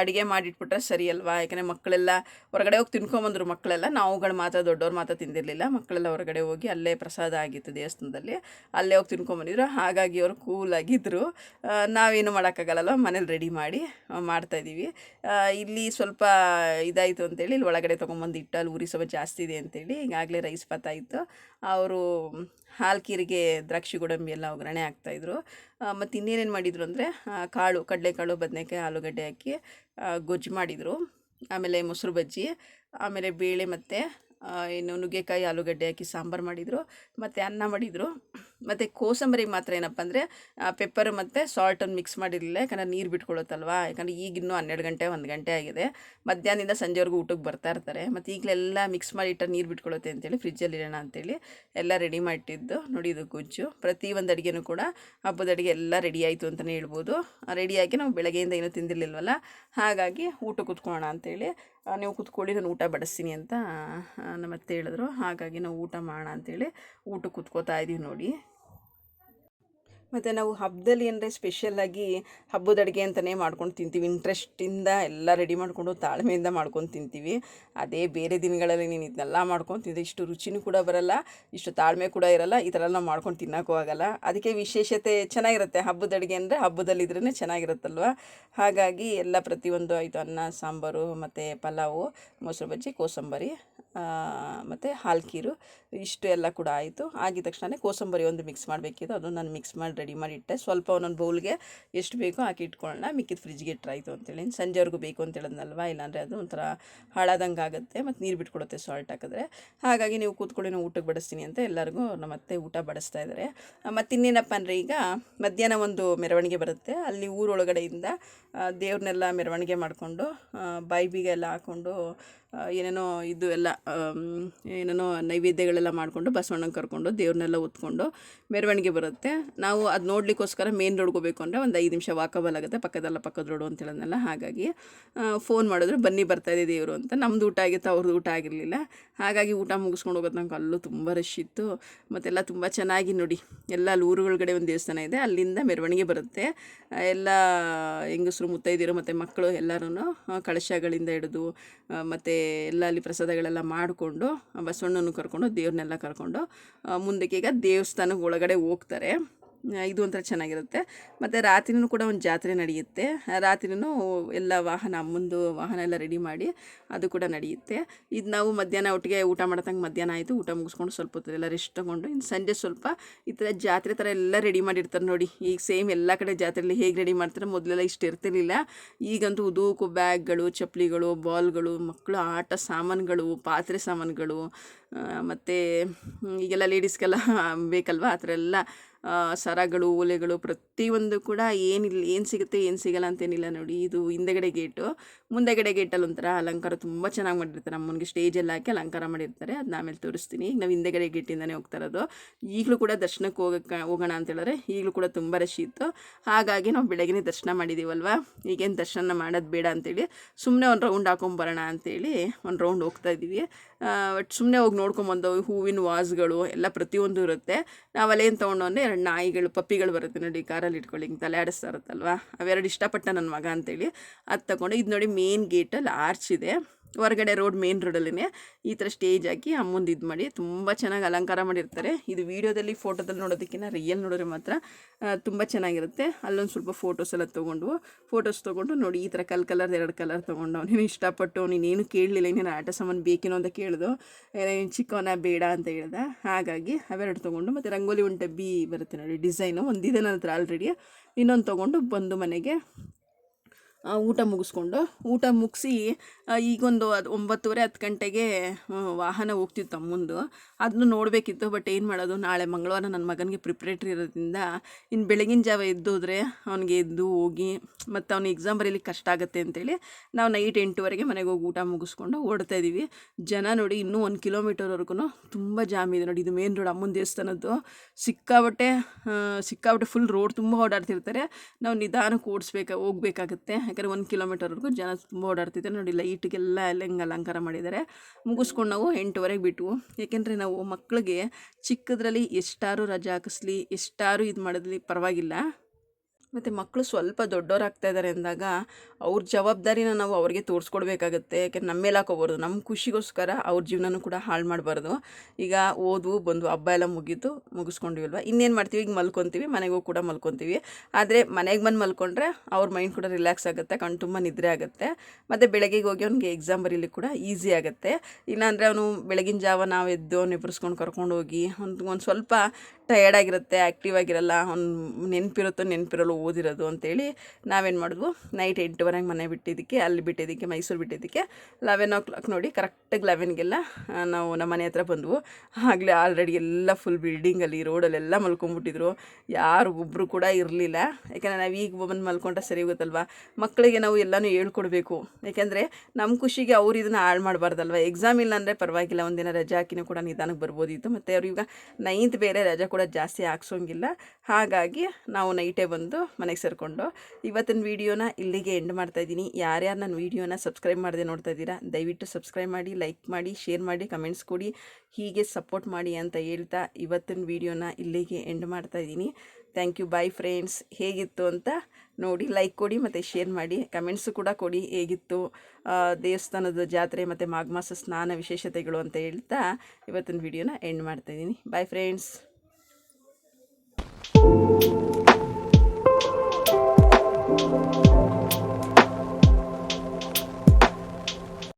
ಅಡುಗೆ ಮಾಡಿಟ್ಬಿಟ್ರೆ ಸರಿ ಅಲ್ವಾ? ಯಾಕೆಂದರೆ ಮಕ್ಕಳೆಲ್ಲ ಹೊರಗಡೆ ಹೋಗಿ ತಿನ್ಕೊಂಬಂದ್ರು ಮಕ್ಕಳೆಲ್ಲ. ನಾವುಗಳು ಮಾತ್ರ ದೊಡ್ಡವ್ರು ಮಾತ್ರ ತಿಂದಿರಲಿಲ್ಲ. ಮಕ್ಕಳೆಲ್ಲ ಹೊರಗಡೆ ಹೋಗಿ ಅಲ್ಲೇ ಪ್ರಸಾದ ಆಗಿತ್ತು ದೇವಸ್ಥಾನದಲ್ಲಿ. ಅಲ್ಲೇ ಹೋಗಿ ತಿನ್ಕೊಂಬಂದಿದ್ರು. ಹಾಗಾಗಿ ಅವರು ಕೂಲಾಗಿದ್ದರು ನಾವೇನು ಮಾಡೋಕ್ಕಾಗಲ್ಲ ಮನೇಲಿ ರೆಡಿ ಮಾಡಿ ಮಾಡ್ತಾಯಿದ್ದೀವಿ ಇಲ್ಲಿ ಸ್ವಲ್ಪ ಇದಾಯಿತು ಅಂತೇಳಿ ಇಲ್ಲಿ ಒಳಗಡೆ ತೊಗೊಂಬಂದು ಇಟ್ಟು ಅಲ್ಲಿ ಉರಿ ಸ್ವಲ್ಪ ಜಾಸ್ತಿ ಇದೆ ಅಂತೇಳಿ ಈಗಾಗಲೇ ರೈಸ್ ಪಾತ ಇತ್ತು. ಅವರು ಹಾಲ್ಕೀರಿಗೆ ದ್ರಾಕ್ಷಿ ಗೋಡಂಬಿ ಎಲ್ಲ ಒಗ್ಗರಣೆ ಹಾಕ್ತಾಯಿದ್ರು ಮತ್ತು ಇನ್ನೇನೇನು ಮಾಡಿದರು ಅಂದರೆ ಕಾಳು, ಕಡಲೆಕಾಳು, ಬದನೆಕಾಯಿ, ಆಲೂಗಡ್ಡೆ ಹಾಕಿ ಗೊಜ್ಜು ಮಾಡಿದರು. ಆಮೇಲೆ ಮೊಸರು ಬಜ್ಜಿ, ಆಮೇಲೆ ಬೇಳೆ ಮತ್ತು ಏನು ನುಗ್ಗೆಕಾಯಿ, ಆಲೂಗಡ್ಡೆ ಹಾಕಿ ಸಾಂಬಾರು ಮಾಡಿದರು. ಮತ್ತು ಅನ್ನ ಮಾಡಿದರು. ಮತ್ತು ಕೋಸಂಬರಿ ಮಾತ್ರ ಏನಪ್ಪ ಅಂದರೆ ಪೆಪ್ಪರ್ ಮತ್ತು ಸಾಲ್ಟನ್ನು ಮಿಕ್ಸ್ ಮಾಡಿರಲಿಲ್ಲ. ಯಾಕಂದರೆ ನೀರು ಬಿಟ್ಕೊಳ್ಳುತ್ತಲ್ವ ಯಾಕಂದರೆ ಈಗಿನ್ನೂ ಹನ್ನೆರಡು ಗಂಟೆ, ಒಂದು ಗಂಟೆ ಆಗಿದೆ. ಮಧ್ಯಾಹ್ನದಿಂದ ಸಂಜೆವರೆಗೂ ಊಟಕ್ಕೆ ಬರ್ತಾ ಇರ್ತಾರೆ. ಮತ್ತು ಈಗಲೆಲ್ಲ ಮಿಕ್ಸ್ ಮಾಡಿ ಇಟ್ಟರೆ ನೀರು ಬಿಟ್ಕೊಳ್ಳುತ್ತೆ ಅಂತೇಳಿ ಫ್ರಿಜ್ಜಲ್ಲಿ ಇರೋಣ ಅಂತೇಳಿ ಎಲ್ಲ ರೆಡಿ ಮಾಡಿಟ್ಟಿದ್ದು. ನೋಡಿ ಇದು ಗೊಜ್ಜು. ಪ್ರತಿ ಒಂದು ಅಡುಗೆನೂ ಕೂಡ ಹಬ್ಬದ ಅಡುಗೆ ಎಲ್ಲ ರೆಡಿ ಆಯಿತು ಅಂತಲೇ ಹೇಳ್ಬೋದು. ರೆಡಿಯಾಗಿ ನಾವು ಬೆಳಗ್ಗೆಯಿಂದ ಏನೂ ತಿಂದಿರಲಿಲ್ವಲ್ಲ? ಹಾಗಾಗಿ ಊಟ ಕೂತ್ಕೊಳ್ಳೋಣ ಅಂತೇಳಿ ನೀವು ಕುತ್ಕೊಳ್ಳಿ, ನಾನು ಊಟ ಬಡಿಸ್ತೀನಿ ಅಂತ ನಮ್ಮತ್ತೆ ಹೇಳಿದ್ರು. ಹಾಗಾಗಿ ನಾವು ಊಟ ಮಾಡೋಣ ಅಂತೇಳಿ ಊಟ ಕುತ್ಕೋತಾ ಇದ್ದೀವಿ ನೋಡಿ. ಮತ್ತು ನಾವು ಹಬ್ಬದಲ್ಲಿ ಅಂದರೆ ಸ್ಪೆಷಲ್ಲಾಗಿ ಹಬ್ಬದ ಅಡುಗೆ ಅಂತಲೇ ಮಾಡ್ಕೊಂಡು ತಿಂತೀವಿ. ಇಂಟ್ರೆಸ್ಟಿಂದ ಎಲ್ಲ ರೆಡಿ ಮಾಡಿಕೊಂಡು ತಾಳ್ಮೆಯಿಂದ ಮಾಡ್ಕೊಂಡು ತಿಂತೀವಿ. ಅದೇ ಬೇರೆ ದಿನಗಳಲ್ಲಿ ನೀನು ಇದನ್ನೆಲ್ಲ ಮಾಡ್ಕೊಂಡು ತಿಂದರೆ ಇಷ್ಟು ರುಚಿನೂ ಕೂಡ ಬರಲ್ಲ, ಇಷ್ಟು ತಾಳ್ಮೆ ಕೂಡ ಇರಲ್ಲ, ಈ ಥರ ನಾವು ಮಾಡ್ಕೊಂಡು ತಿನ್ನೋಕ್ಕೂ ಆಗಲ್ಲ. ಅದಕ್ಕೆ ವಿಶೇಷತೆ ಚೆನ್ನಾಗಿರುತ್ತೆ. ಹಬ್ಬದ ಅಡುಗೆ ಅಂದರೆ ಹಬ್ಬದಲ್ಲಿ ಇದ್ರೇ ಚೆನ್ನಾಗಿರುತ್ತಲ್ವ? ಹಾಗಾಗಿ ಎಲ್ಲ ಪ್ರತಿಯೊಂದು ಆಯಿತು ಅನ್ನ, ಸಾಂಬಾರು ಮತ್ತು ಪಲಾವು, ಮೊಸರು ಬಜ್ಜಿ, ಕೋಸಂಬರಿ ಮತ್ತು ಹಾಲ್ಕೀರು ಇಷ್ಟು ಎಲ್ಲ ಕೂಡ ಆಯಿತು. ಆಗಿದ ತಕ್ಷಣ ಕೋಸಂಬರಿ ಒಂದು ಮಿಕ್ಸ್ ಮಾಡಬೇಕಿತ್ತು. ಅದನ್ನು ನಾನು ಮಿಕ್ಸ್ ಮಾಡಿ ರೆಡಿ ಮಾಡಿ ಇಟ್ಟೆ. ಸ್ವಲ್ಪ ಒಂದೊಂದು ಬೌಲ್ಗೆ ಎಷ್ಟು ಬೇಕೋ ಹಾಕಿ ಇಟ್ಕೊಳ್ಳೋಣ. ಮಿಕ್ಕಿದ ಫ್ರಿಜ್ಗೆ ಇಟ್ಟರಾಯಿತು ಅಂತೇಳಿ. ಸಂಜೆವರೆಗೂ ಬೇಕು ಅಂತ ಇಲ್ಲಾಂದರೆ ಅದು ಒಂಥರ ಹಾಳಾದಂಗೆ ಆಗುತ್ತೆ. ಮತ್ತು ನೀರು ಬಿಟ್ಕೊಡುತ್ತೆ ಸಾಲ್ಟ್ ಹಾಕಿದ್ರೆ. ಹಾಗಾಗಿ ನೀವು ಕೂತ್ಕೊಳ್ಳಿ ನಾವು ಊಟಕ್ಕೆ ಬಡಿಸ್ತೀನಿ ಅಂತ ಎಲ್ಲರಿಗೂ ನಮ್ಮ ಅತ್ತೆ ಊಟ ಬಡಿಸ್ತಾ ಇದ್ದಾರೆ ಮತ್ತು ಇನ್ನೇನಪ್ಪ ಅಂದರೆ ಈಗ ಮಧ್ಯಾಹ್ನ ಒಂದು ಮೆರವಣಿಗೆ ಬರುತ್ತೆ. ಅಲ್ಲಿ ಊರೊಳಗಡೆಯಿಂದ ದೇವ್ರನ್ನೆಲ್ಲ ಮೆರವಣಿಗೆ ಮಾಡಿಕೊಂಡು ಬಾಯಿ ಎಲ್ಲ ಹಾಕ್ಕೊಂಡು ಏನೇನೋ ಇದು ಎಲ್ಲ ಏನೇನೋ ನೈವೇದ್ಯಗಳೆಲ್ಲ ಮಾಡಿಕೊಂಡು ಬಸವಣ್ಣನ ಕರ್ಕೊಂಡು ದೇವ್ರನ್ನೆಲ್ಲ ಹೊತ್ಕೊಂಡು ಮೆರವಣಿಗೆ ಬರುತ್ತೆ. ನಾವು ಅದು ನೋಡಲಿಕ್ಕೋಸ್ಕರ ಮೇನ್ ರೋಡ್ಗೆ ಹೋಗಬೇಕು ಅಂದರೆ ಒಂದು ಐದು ನಿಮಿಷ ವಾಕಬಲ್ ಆಗುತ್ತೆ, ಪಕ್ಕದಲ್ಲ ಪಕ್ಕದ ರೋಡು ಅಂತ ಹೇಳೋದನ್ನೆಲ್ಲ. ಹಾಗಾಗಿ ಫೋನ್ ಮಾಡಿದ್ರು, ಬನ್ನಿ ಬರ್ತಾ ಇದೆ ದೇವರು ಅಂತ. ನಮ್ಮದು ಊಟ ಆಗಿತ್ತು ಅವ್ರದ್ದು ಊಟ ಆಗಿರಲಿಲ್ಲ. ಹಾಗಾಗಿ ಊಟ ಮುಗಿಸ್ಕೊಂಡು ಹೋಗೋದು ನಂಗೆ ಅಲ್ಲೂ ತುಂಬ ರಶ್ ಇತ್ತು. ಮತ್ತೆಲ್ಲ ತುಂಬ ಚೆನ್ನಾಗಿ ನೋಡಿ, ಎಲ್ಲ ಅಲ್ಲಿ ಊರುಗಳಗಡೆ ಒಂದು ದೇವಸ್ಥಾನ ಇದೆ, ಅಲ್ಲಿಂದ ಮೆರವಣಿಗೆ ಬರುತ್ತೆ. ಎಲ್ಲ ಹೆಂಗಸರು ಮುತ್ತೈದಿರು ಮತ್ತು ಮಕ್ಕಳು ಎಲ್ಲರೂ ಕಳಶಗಳಿಂದ ಹಿಡಿದು ಮತ್ತು ಎಲ್ಲ ಅಲ್ಲಿ ಪ್ರಸಾದಗಳೆಲ್ಲ ಮಾಡಿಕೊಂಡು ಬಸವಣ್ಣನ ಕರ್ಕೊಂಡು ದೇವ್ರನ್ನೆಲ್ಲ ಕರ್ಕೊಂಡು ಮುಂದಕ್ಕೆ ಈಗ ದೇವಸ್ಥಾನಕ್ಕೆ ಒಳಗಡೆ ಹೋಗ್ತಾರೆ. ಇದು ಒಂಥರ ಚೆನ್ನಾಗಿರುತ್ತೆ. ಮತ್ತು ರಾತ್ರಿನೂ ಕೂಡ ಒಂದು ಜಾತ್ರೆ ನಡೆಯುತ್ತೆ. ರಾತ್ರಿನೂ ಎಲ್ಲ ವಾಹನ ಅಮ್ಮಂದು ವಾಹನ ಎಲ್ಲ ರೆಡಿ ಮಾಡಿ ಅದು ಕೂಡ ನಡೆಯುತ್ತೆ. ಇದು ನಾವು ಮಧ್ಯಾಹ್ನ ಒಟ್ಟಿಗೆ ಊಟ ಮಾಡ್ತಂಗೆ ಮಧ್ಯಾಹ್ನ ಆಯಿತು. ಊಟ ಮುಗಿಸ್ಕೊಂಡು ಸ್ವಲ್ಪ ಹೊತ್ತು ಎಲ್ಲ ರೆಸ್ಟ್ ತೊಗೊಂಡು ಇನ್ನು ಸಂಜೆ ಸ್ವಲ್ಪ ಈ ಥರ ಜಾತ್ರೆ ಥರ ಎಲ್ಲ ರೆಡಿ ಮಾಡಿರ್ತಾರೆ ನೋಡಿ. ಈಗ ಸೇಮ್ ಎಲ್ಲ ಕಡೆ ಜಾತ್ರೆಯಲ್ಲಿ ಹೇಗೆ ರೆಡಿ ಮಾಡ್ತಾರೆ ಮೊದಲೆಲ್ಲ ಇಷ್ಟು ಇರ್ತಿರ್ಲಿಲ್ಲ. ಈಗಂತೂ ಉದೂಕು, ಬ್ಯಾಗ್ಗಳು, ಚಪ್ಪಲಿಗಳು, ಬಾಲ್ಗಳು, ಮಕ್ಕಳು ಆಟ ಸಾಮಾನುಗಳು, ಪಾತ್ರೆ ಸಾಮಾನುಗಳು ಮತ್ತು ಈಗೆಲ್ಲ ಲೇಡೀಸ್ಗೆಲ್ಲ ಬೇಕಲ್ವ? ಆ ಥರ ಎಲ್ಲ ಸರಗಳು, ಓಲೆಗಳು ಪ್ರತಿಯೊಂದು ಕೂಡ ಏನಿಲ್ಲ ಏನು ಸಿಗುತ್ತೆ, ಏನು ಸಿಗಲ್ಲ ಅಂತೇನಿಲ್ಲ ನೋಡಿ. ಇದು ಹಿಂದೆಗಡೆ ಗೇಟು. ಮುಂದೆಗಡೆ ಗೇಟಲ್ಲಿ ಒಂಥರ ಅಲಂಕಾರ ತುಂಬ ಚೆನ್ನಾಗಿ ಮಾಡಿರ್ತಾರೆ. ಅಮ್ಮನಿಗೆ ಸ್ಟೇಜಲ್ಲಿ ಹಾಕಿ ಅಲಂಕಾರ ಮಾಡಿರ್ತಾರೆ. ಅದನ್ನ ಆಮೇಲೆ ತೋರಿಸ್ತೀನಿ. ಈಗ ನಾವು ಹಿಂದೆಗಡೆ ಗೇಟಿಂದನೇ ಹೋಗ್ತಾ ಇರೋದು. ಈಗಲೂ ಕೂಡ ದರ್ಶನಕ್ಕೆ ಹೋಗಕ್ಕೆ, ಹೋಗೋಣ ಅಂತ ಹೇಳಿದ್ರೆ ಈಗಲೂ ಕೂಡ ತುಂಬ ರಶ್ ಇತ್ತು. ಹಾಗಾಗಿ ನಾವು ಬೆಳಗ್ಗೆ ದರ್ಶನ ಮಾಡಿದ್ದೀವಲ್ವಾ ಈಗೇನು ದರ್ಶನ ಮಾಡೋದು ಬೇಡ ಅಂತೇಳಿ ಸುಮ್ಮನೆ ಒಂದು ರೌಂಡ್ ಹಾಕೊಂಬರೋಣ ಅಂತೇಳಿ ಒಂದು ರೌಂಡ್ ಹೋಗ್ತಾ ಇದ್ದೀವಿ ಸುಮ್ಮನೆ ಹೋಗಿ ನೋಡ್ಕೊಂಬಂದು ಹೂವಿನ ವಾಸ್ಗಳು ಎಲ್ಲ ಪ್ರತಿಯೊಂದು ಇರುತ್ತೆ. ನಾವು ಅಲ್ಲೇನು ತೊಗೊಂಡು ಅಂದರೆ ಎರಡು ನಾಯಿಗಳು, ಪಪ್ಪಿಗಳು ಬರುತ್ತೆ ನೋಡಿ ಕಾರಲ್ಲಿ ಇಟ್ಕೊಳ್ಳಿ, ಹಿಂಗೆ ತಲೆ ಆಡಿಸ್ತಾ ಇರುತ್ತಲ್ವ? ಅವೆರಡು ಇಷ್ಟಪಟ್ಟ ನನ್ನ ಮಗ ಅಂತೇಳಿ ಅದು ತಗೊಂಡು, ಇದು ನೋಡಿ ಮೇನ್ ಗೇಟಲ್ಲಿ ಆರ್ಚ್ ಇದೆ. ಹೊರಗಡೆ ರೋಡ್ ಮೇನ್ ರೋಡಲ್ಲೇ ಈ ಥರ ಸ್ಟೇಜ್ ಹಾಕಿ ಅಮ್ಮಂದು ಇದು ಮಾಡಿ ತುಂಬ ಚೆನ್ನಾಗಿ ಅಲಂಕಾರ ಮಾಡಿರ್ತಾರೆ. ಇದು ವೀಡಿಯೋದಲ್ಲಿ ಫೋಟೋದಲ್ಲಿ ನೋಡೋದಕ್ಕಿಂತ ರಿಯಲ್ ನೋಡಿದ್ರೆ ಮಾತ್ರ ತುಂಬ ಚೆನ್ನಾಗಿರುತ್ತೆ. ಅಲ್ಲೊಂದು ಸ್ವಲ್ಪ ಫೋಟೋಸ್ ಎಲ್ಲ ತೊಗೊಂಡು ಫೋಟೋಸ್ ತೊಗೊಂಡು ನೋಡಿ ಈ ಥರ ಕಲ್ ಕಲರ್ ಎರಡು ಕಲರ್ ತೊಗೊಂಡು ನೀನು ಇಷ್ಟಪಟ್ಟು ನೀನೇನು ಕೇಳಲಿಲ್ಲ, ಇನ್ನೇನು ಆಟ ಸಾಮಾನು ಬೇಕೇನೋ ಅಂತ ಕೇಳಿದು ನೀನು ಚಿಕ್ಕವನ ಬೇಡ ಅಂತ ಹೇಳ್ದೆ. ಹಾಗಾಗಿ ಅವೆರಡು ತೊಗೊಂಡು ಮತ್ತು ರಂಗೋಲಿ ಒಂದು ಡಬ್ಬಿ ಬರುತ್ತೆ ನೋಡಿ ಡಿಸೈನು ಒಂದಿದೆ ನನ್ನ ಹತ್ರ ಆಲ್ರೆಡಿ ಇನ್ನೊಂದು ತೊಗೊಂಡು ಬಂದು ಮನೆಗೆ ಊಟ ಮುಗಿಸ್ಕೊಂಡು, ಊಟ ಮುಗಿಸಿ ಈಗೊಂದು ಅದು ಒಂಬತ್ತುವರೆ ಹತ್ತು ಗಂಟೆಗೆ ವಾಹನ ಹೋಗ್ತಿತ್ತು ತಮ್ಮಂದು. ಅದನ್ನು ನೋಡಬೇಕಿತ್ತು, ಬಟ್ ಏನು ಮಾಡೋದು? ನಾಳೆ ಮಂಗಳವಾರ ನನ್ನ ಮಗನಿಗೆ ಪ್ರಿಪ್ರೇಟ್ರಿ ಇರೋದ್ರಿಂದ ಇನ್ನು ಬೆಳಗಿನ ಜಾವ ಎದ್ದೋದ್ರೆ ಅವನಿಗೆ ಎದ್ದು ಹೋಗಿ, ಮತ್ತು ಅವ್ನಿಗೆ ಎಕ್ಸಾಮ್ ಬರೀಲಿಕ್ಕೆ ಕಷ್ಟ ಆಗುತ್ತೆ ಅಂತೇಳಿ ನಾವು ನೈಟ್ ಎಂಟುವರೆಗೆ ಮನೆಗೆ ಹೋಗಿ ಊಟ ಮುಗಿಸ್ಕೊಂಡು ಓಡ್ತಾ ಇದ್ದೀವಿ ಜನ ನೋಡಿ ಇನ್ನೂ ಒಂದು ಕಿಲೋಮೀಟರ್ವರೆಗೂ ತುಂಬ ಜಾಮ್ ಇದೆ ನೋಡಿ. ಇದು ಮೇನ್ ರೋಡ್ ಅಮ್ಮನ ದೇವಸ್ಥಾನದ್ದು. ಸಿಕ್ಕಾಬಟ್ಟೆ ಸಿಕ್ಕಾಬಟ್ಟೆ ಫುಲ್ ರೋಡ್ ತುಂಬ ಓಡಾಡ್ತಿರ್ತಾರೆ. ನಾವು ನಿಧಾನಕ್ಕೆ ಓಡಿಸ್ಬೇಕು, ಹೋಗ್ಬೇಕಾಗುತ್ತೆ. ಯಾಕಂದರೆ ಒಂದು ಕಿಲೋಮೀಟರ್ವರೆಗೂ ಜನ ತುಂಬ ಓಡಾಡ್ತಿದ್ದಾರೆ ನೋಡಿ, ಲೈಟ್ಗೆಲ್ಲ ಎಲ್ಲ ಹಿಂಗೆ ಅಲಂಕಾರ ಮಾಡಿದ್ದಾರೆ. ಮುಗಿಸ್ಕೊಂಡು ನಾವು ಎಂಟುವರೆಗೆ ಬಿಟ್ವು. ಏಕೆಂದರೆ ನಾವು ಮಕ್ಕಳಿಗೆ ಚಿಕ್ಕದ್ರಲ್ಲಿ ಎಷ್ಟಾರು ರಜೆ ಹಾಕಿಸ್ಲಿ, ಎಷ್ಟಾರು ಇದು ಮಾಡಿದ್ಲಿ ಪರವಾಗಿಲ್ಲ. ಮತ್ತು ಮಕ್ಕಳು ಸ್ವಲ್ಪ ದೊಡ್ಡವರಾಗ್ತಾ ಇದ್ದಾರೆ ಅಂದಾಗ ಅವ್ರ ಜವಾಬ್ದಾರಿನ ನಾವು ಅವ್ರಿಗೆ ತೋರಿಸ್ಕೊಡ್ಬೇಕಾಗತ್ತೆ. ಯಾಕೆಂದ್ರೆ ನಮ್ಮ ಮೇಲೆ ಹಾಕೋಬಾರ್ದು. ನಮ್ಮ ಖುಷಿಗೋಸ್ಕರ ಅವ್ರ ಜೀವನನೂ ಕೂಡ ಹಾಳು ಮಾಡಬಾರ್ದು. ಈಗ ಓದು ಬಂದು ಹಬ್ಬ ಎಲ್ಲ ಮುಗೀತು, ಮುಗಿಸ್ಕೊಂಡಿವಲ್ವ? ಇನ್ನೇನು ಮಾಡ್ತೀವಿ? ಈಗ ಮಲ್ಕೊತೀವಿ, ಮನೆಗೂ ಕೂಡ ಮಲ್ಕೊತೀವಿ. ಆದರೆ ಮನೆಗೆ ಬಂದು ಮಲ್ಕೊಂಡ್ರೆ ಅವ್ರ ಮೈಂಡ್ ಕೂಡ ರಿಲ್ಯಾಕ್ಸ್ ಆಗುತ್ತೆ ಕಣ್ಣು ತುಂಬ ನಿದ್ರೆ ಆಗುತ್ತೆ. ಮತ್ತು ಬೆಳಗ್ಗೆ ಹೋಗಿ ಅವ್ನಿಗೆ ಎಕ್ಸಾಮ್ ಬರೀಲಿಕ್ಕೆ ಕೂಡ ಈಸಿ ಆಗುತ್ತೆ. ಇಲ್ಲಾಂದರೆ ಅವನು ಬೆಳಗಿನ ಜಾವ ನಾವು ಎದ್ದು ಅವ್ನು ಎಬ್ಬರಿಸ್ಕೊಂಡು ಕರ್ಕೊಂಡು ಹೋಗಿ ಒಂದು ಒಂದು ಸ್ವಲ್ಪ ಟಯರ್ಡ್ ಆಗಿರುತ್ತೆ ಆ್ಯಕ್ಟಿವ್ ಆಗಿರಲ್ಲ, ಅವ್ನು ನೆನಪಿರುತ್ತೋ ನೆನಪಿರಲ್ಲ ಓದಿರೋದು ಅಂತೇಳಿ ನಾವೇನು ಮಾಡಿದ್ವು? ನೈಟ್ ಎಂಟುವರೆಗೆ ಮನೆ ಬಿಟ್ಟಿದ್ದಕ್ಕೆ, ಅಲ್ಲಿ ಬಿಟ್ಟಿದ್ದಕ್ಕೆ, ಮೈಸೂರು ಬಿಟ್ಟಿದ್ದಕ್ಕೆ ಲೆವೆನ್ ಓ ಕ್ಲಾಕ್ ನೋಡಿ ಕರೆಕ್ಟಾಗಿ ಲೆವೆನ್ಗೆಲ್ಲ ನಾವು ನಮ್ಮ ಮನೆ ಹತ್ರ ಬಂದವು. ಆಗಲೇ ಆಲ್ರೆಡಿ ಎಲ್ಲ ಫುಲ್ ಬಿಲ್ಡಿಂಗಲ್ಲಿ ರೋಡಲ್ಲೆಲ್ಲ ಮಲ್ಕೊಂಡ್ಬಿಟ್ಟಿದ್ರು. ಯಾರು ಒಬ್ಬರು ಕೂಡ ಇರಲಿಲ್ಲ. ಯಾಕಂದರೆ ನಾವು ಈಗ ಬಂದು ಮಲ್ಕೊಂಡ್ರೆ ಸರಿ ಹೋಗುತ್ತಲ್ವ? ಮಕ್ಕಳಿಗೆ ನಾವು ಎಲ್ಲನೂ ಹೇಳ್ಕೊಡ್ಬೇಕು. ಯಾಕೆಂದರೆ ನಮ್ಮ ಖುಷಿಗೆ ಅವ್ರು ಇದನ್ನು ಹಾಳು ಮಾಡಬಾರ್ದಲ್ವ? ಎಕ್ಸಾಮ್ ಇಲ್ಲ ಅಂದರೆ ಪರವಾಗಿಲ್ಲ. ಒಂದಿನ ರಜೆ ಹಾಕಿನೂ ಕೂಡ ನಿಧಾನಕ್ಕೆ ಬರ್ಬೋದಿತ್ತು. ಮತ್ತು ಅವ್ರು ಈಗ ನೈನ್ತ್ ಬೇರೆ ರಜೆ ಕೂಡ ಜಾಸ್ತಿ ಹಾಕ್ಸೋಂಗಿಲ್ಲ. ಹಾಗಾಗಿ ನಾವು ನೈಟೇ ಬಂದು ಮನೆಗೆ ಸೇರಿಕೊಂಡು ಇವತ್ತಿನ ವೀಡಿಯೋನ ಇಲ್ಲಿಗೆ ಎಂಡ್ ಮಾಡ್ತಾ ಇದ್ದೀನಿ. ಯಾರ್ಯಾರು ನನ್ನ ವೀಡಿಯೋನ ಸಬ್ಸ್ಕ್ರೈಬ್ ಮಾಡದೆ ನೋಡ್ತಾ ಇದ್ದೀರಾ, ದಯವಿಟ್ಟು ಸಬ್ಸ್ಕ್ರೈಬ್ ಮಾಡಿ ಲೈಕ್ ಮಾಡಿ ಶೇರ್ ಮಾಡಿ ಕಮೆಂಟ್ಸ್ ಕೊಡಿ. ಹೀಗೆ ಸಪೋರ್ಟ್ ಮಾಡಿ ಅಂತ ಹೇಳ್ತಾ ಇವತ್ತಿನ ವೀಡಿಯೋನ ಇಲ್ಲಿಗೆ ಎಂಡ್ ಮಾಡ್ತಾ ಇದ್ದೀನಿ. ಥ್ಯಾಂಕ್ ಯು ಬಾಯ್ ಫ್ರೆಂಡ್ಸ್ ಹೇಗಿತ್ತು ಅಂತ ನೋಡಿ ಲೈಕ್ ಕೊಡಿ ಮತ್ತು ಶೇರ್ ಮಾಡಿ ಕಮೆಂಟ್ಸು ಕೂಡ ಕೊಡಿ. ಹೇಗಿತ್ತು ದೇವಸ್ಥಾನದ ಜಾತ್ರೆ ಮತ್ತು ಮಾಘ ಮಾಸ ಸ್ನಾನ ವಿಶೇಷತೆಗಳು ಅಂತ ಹೇಳ್ತಾ ಇವತ್ತಿನ ವೀಡಿಯೋನ ಎಂಡ್ ಮಾಡ್ತಾ ಇದ್ದೀನಿ. Bye friends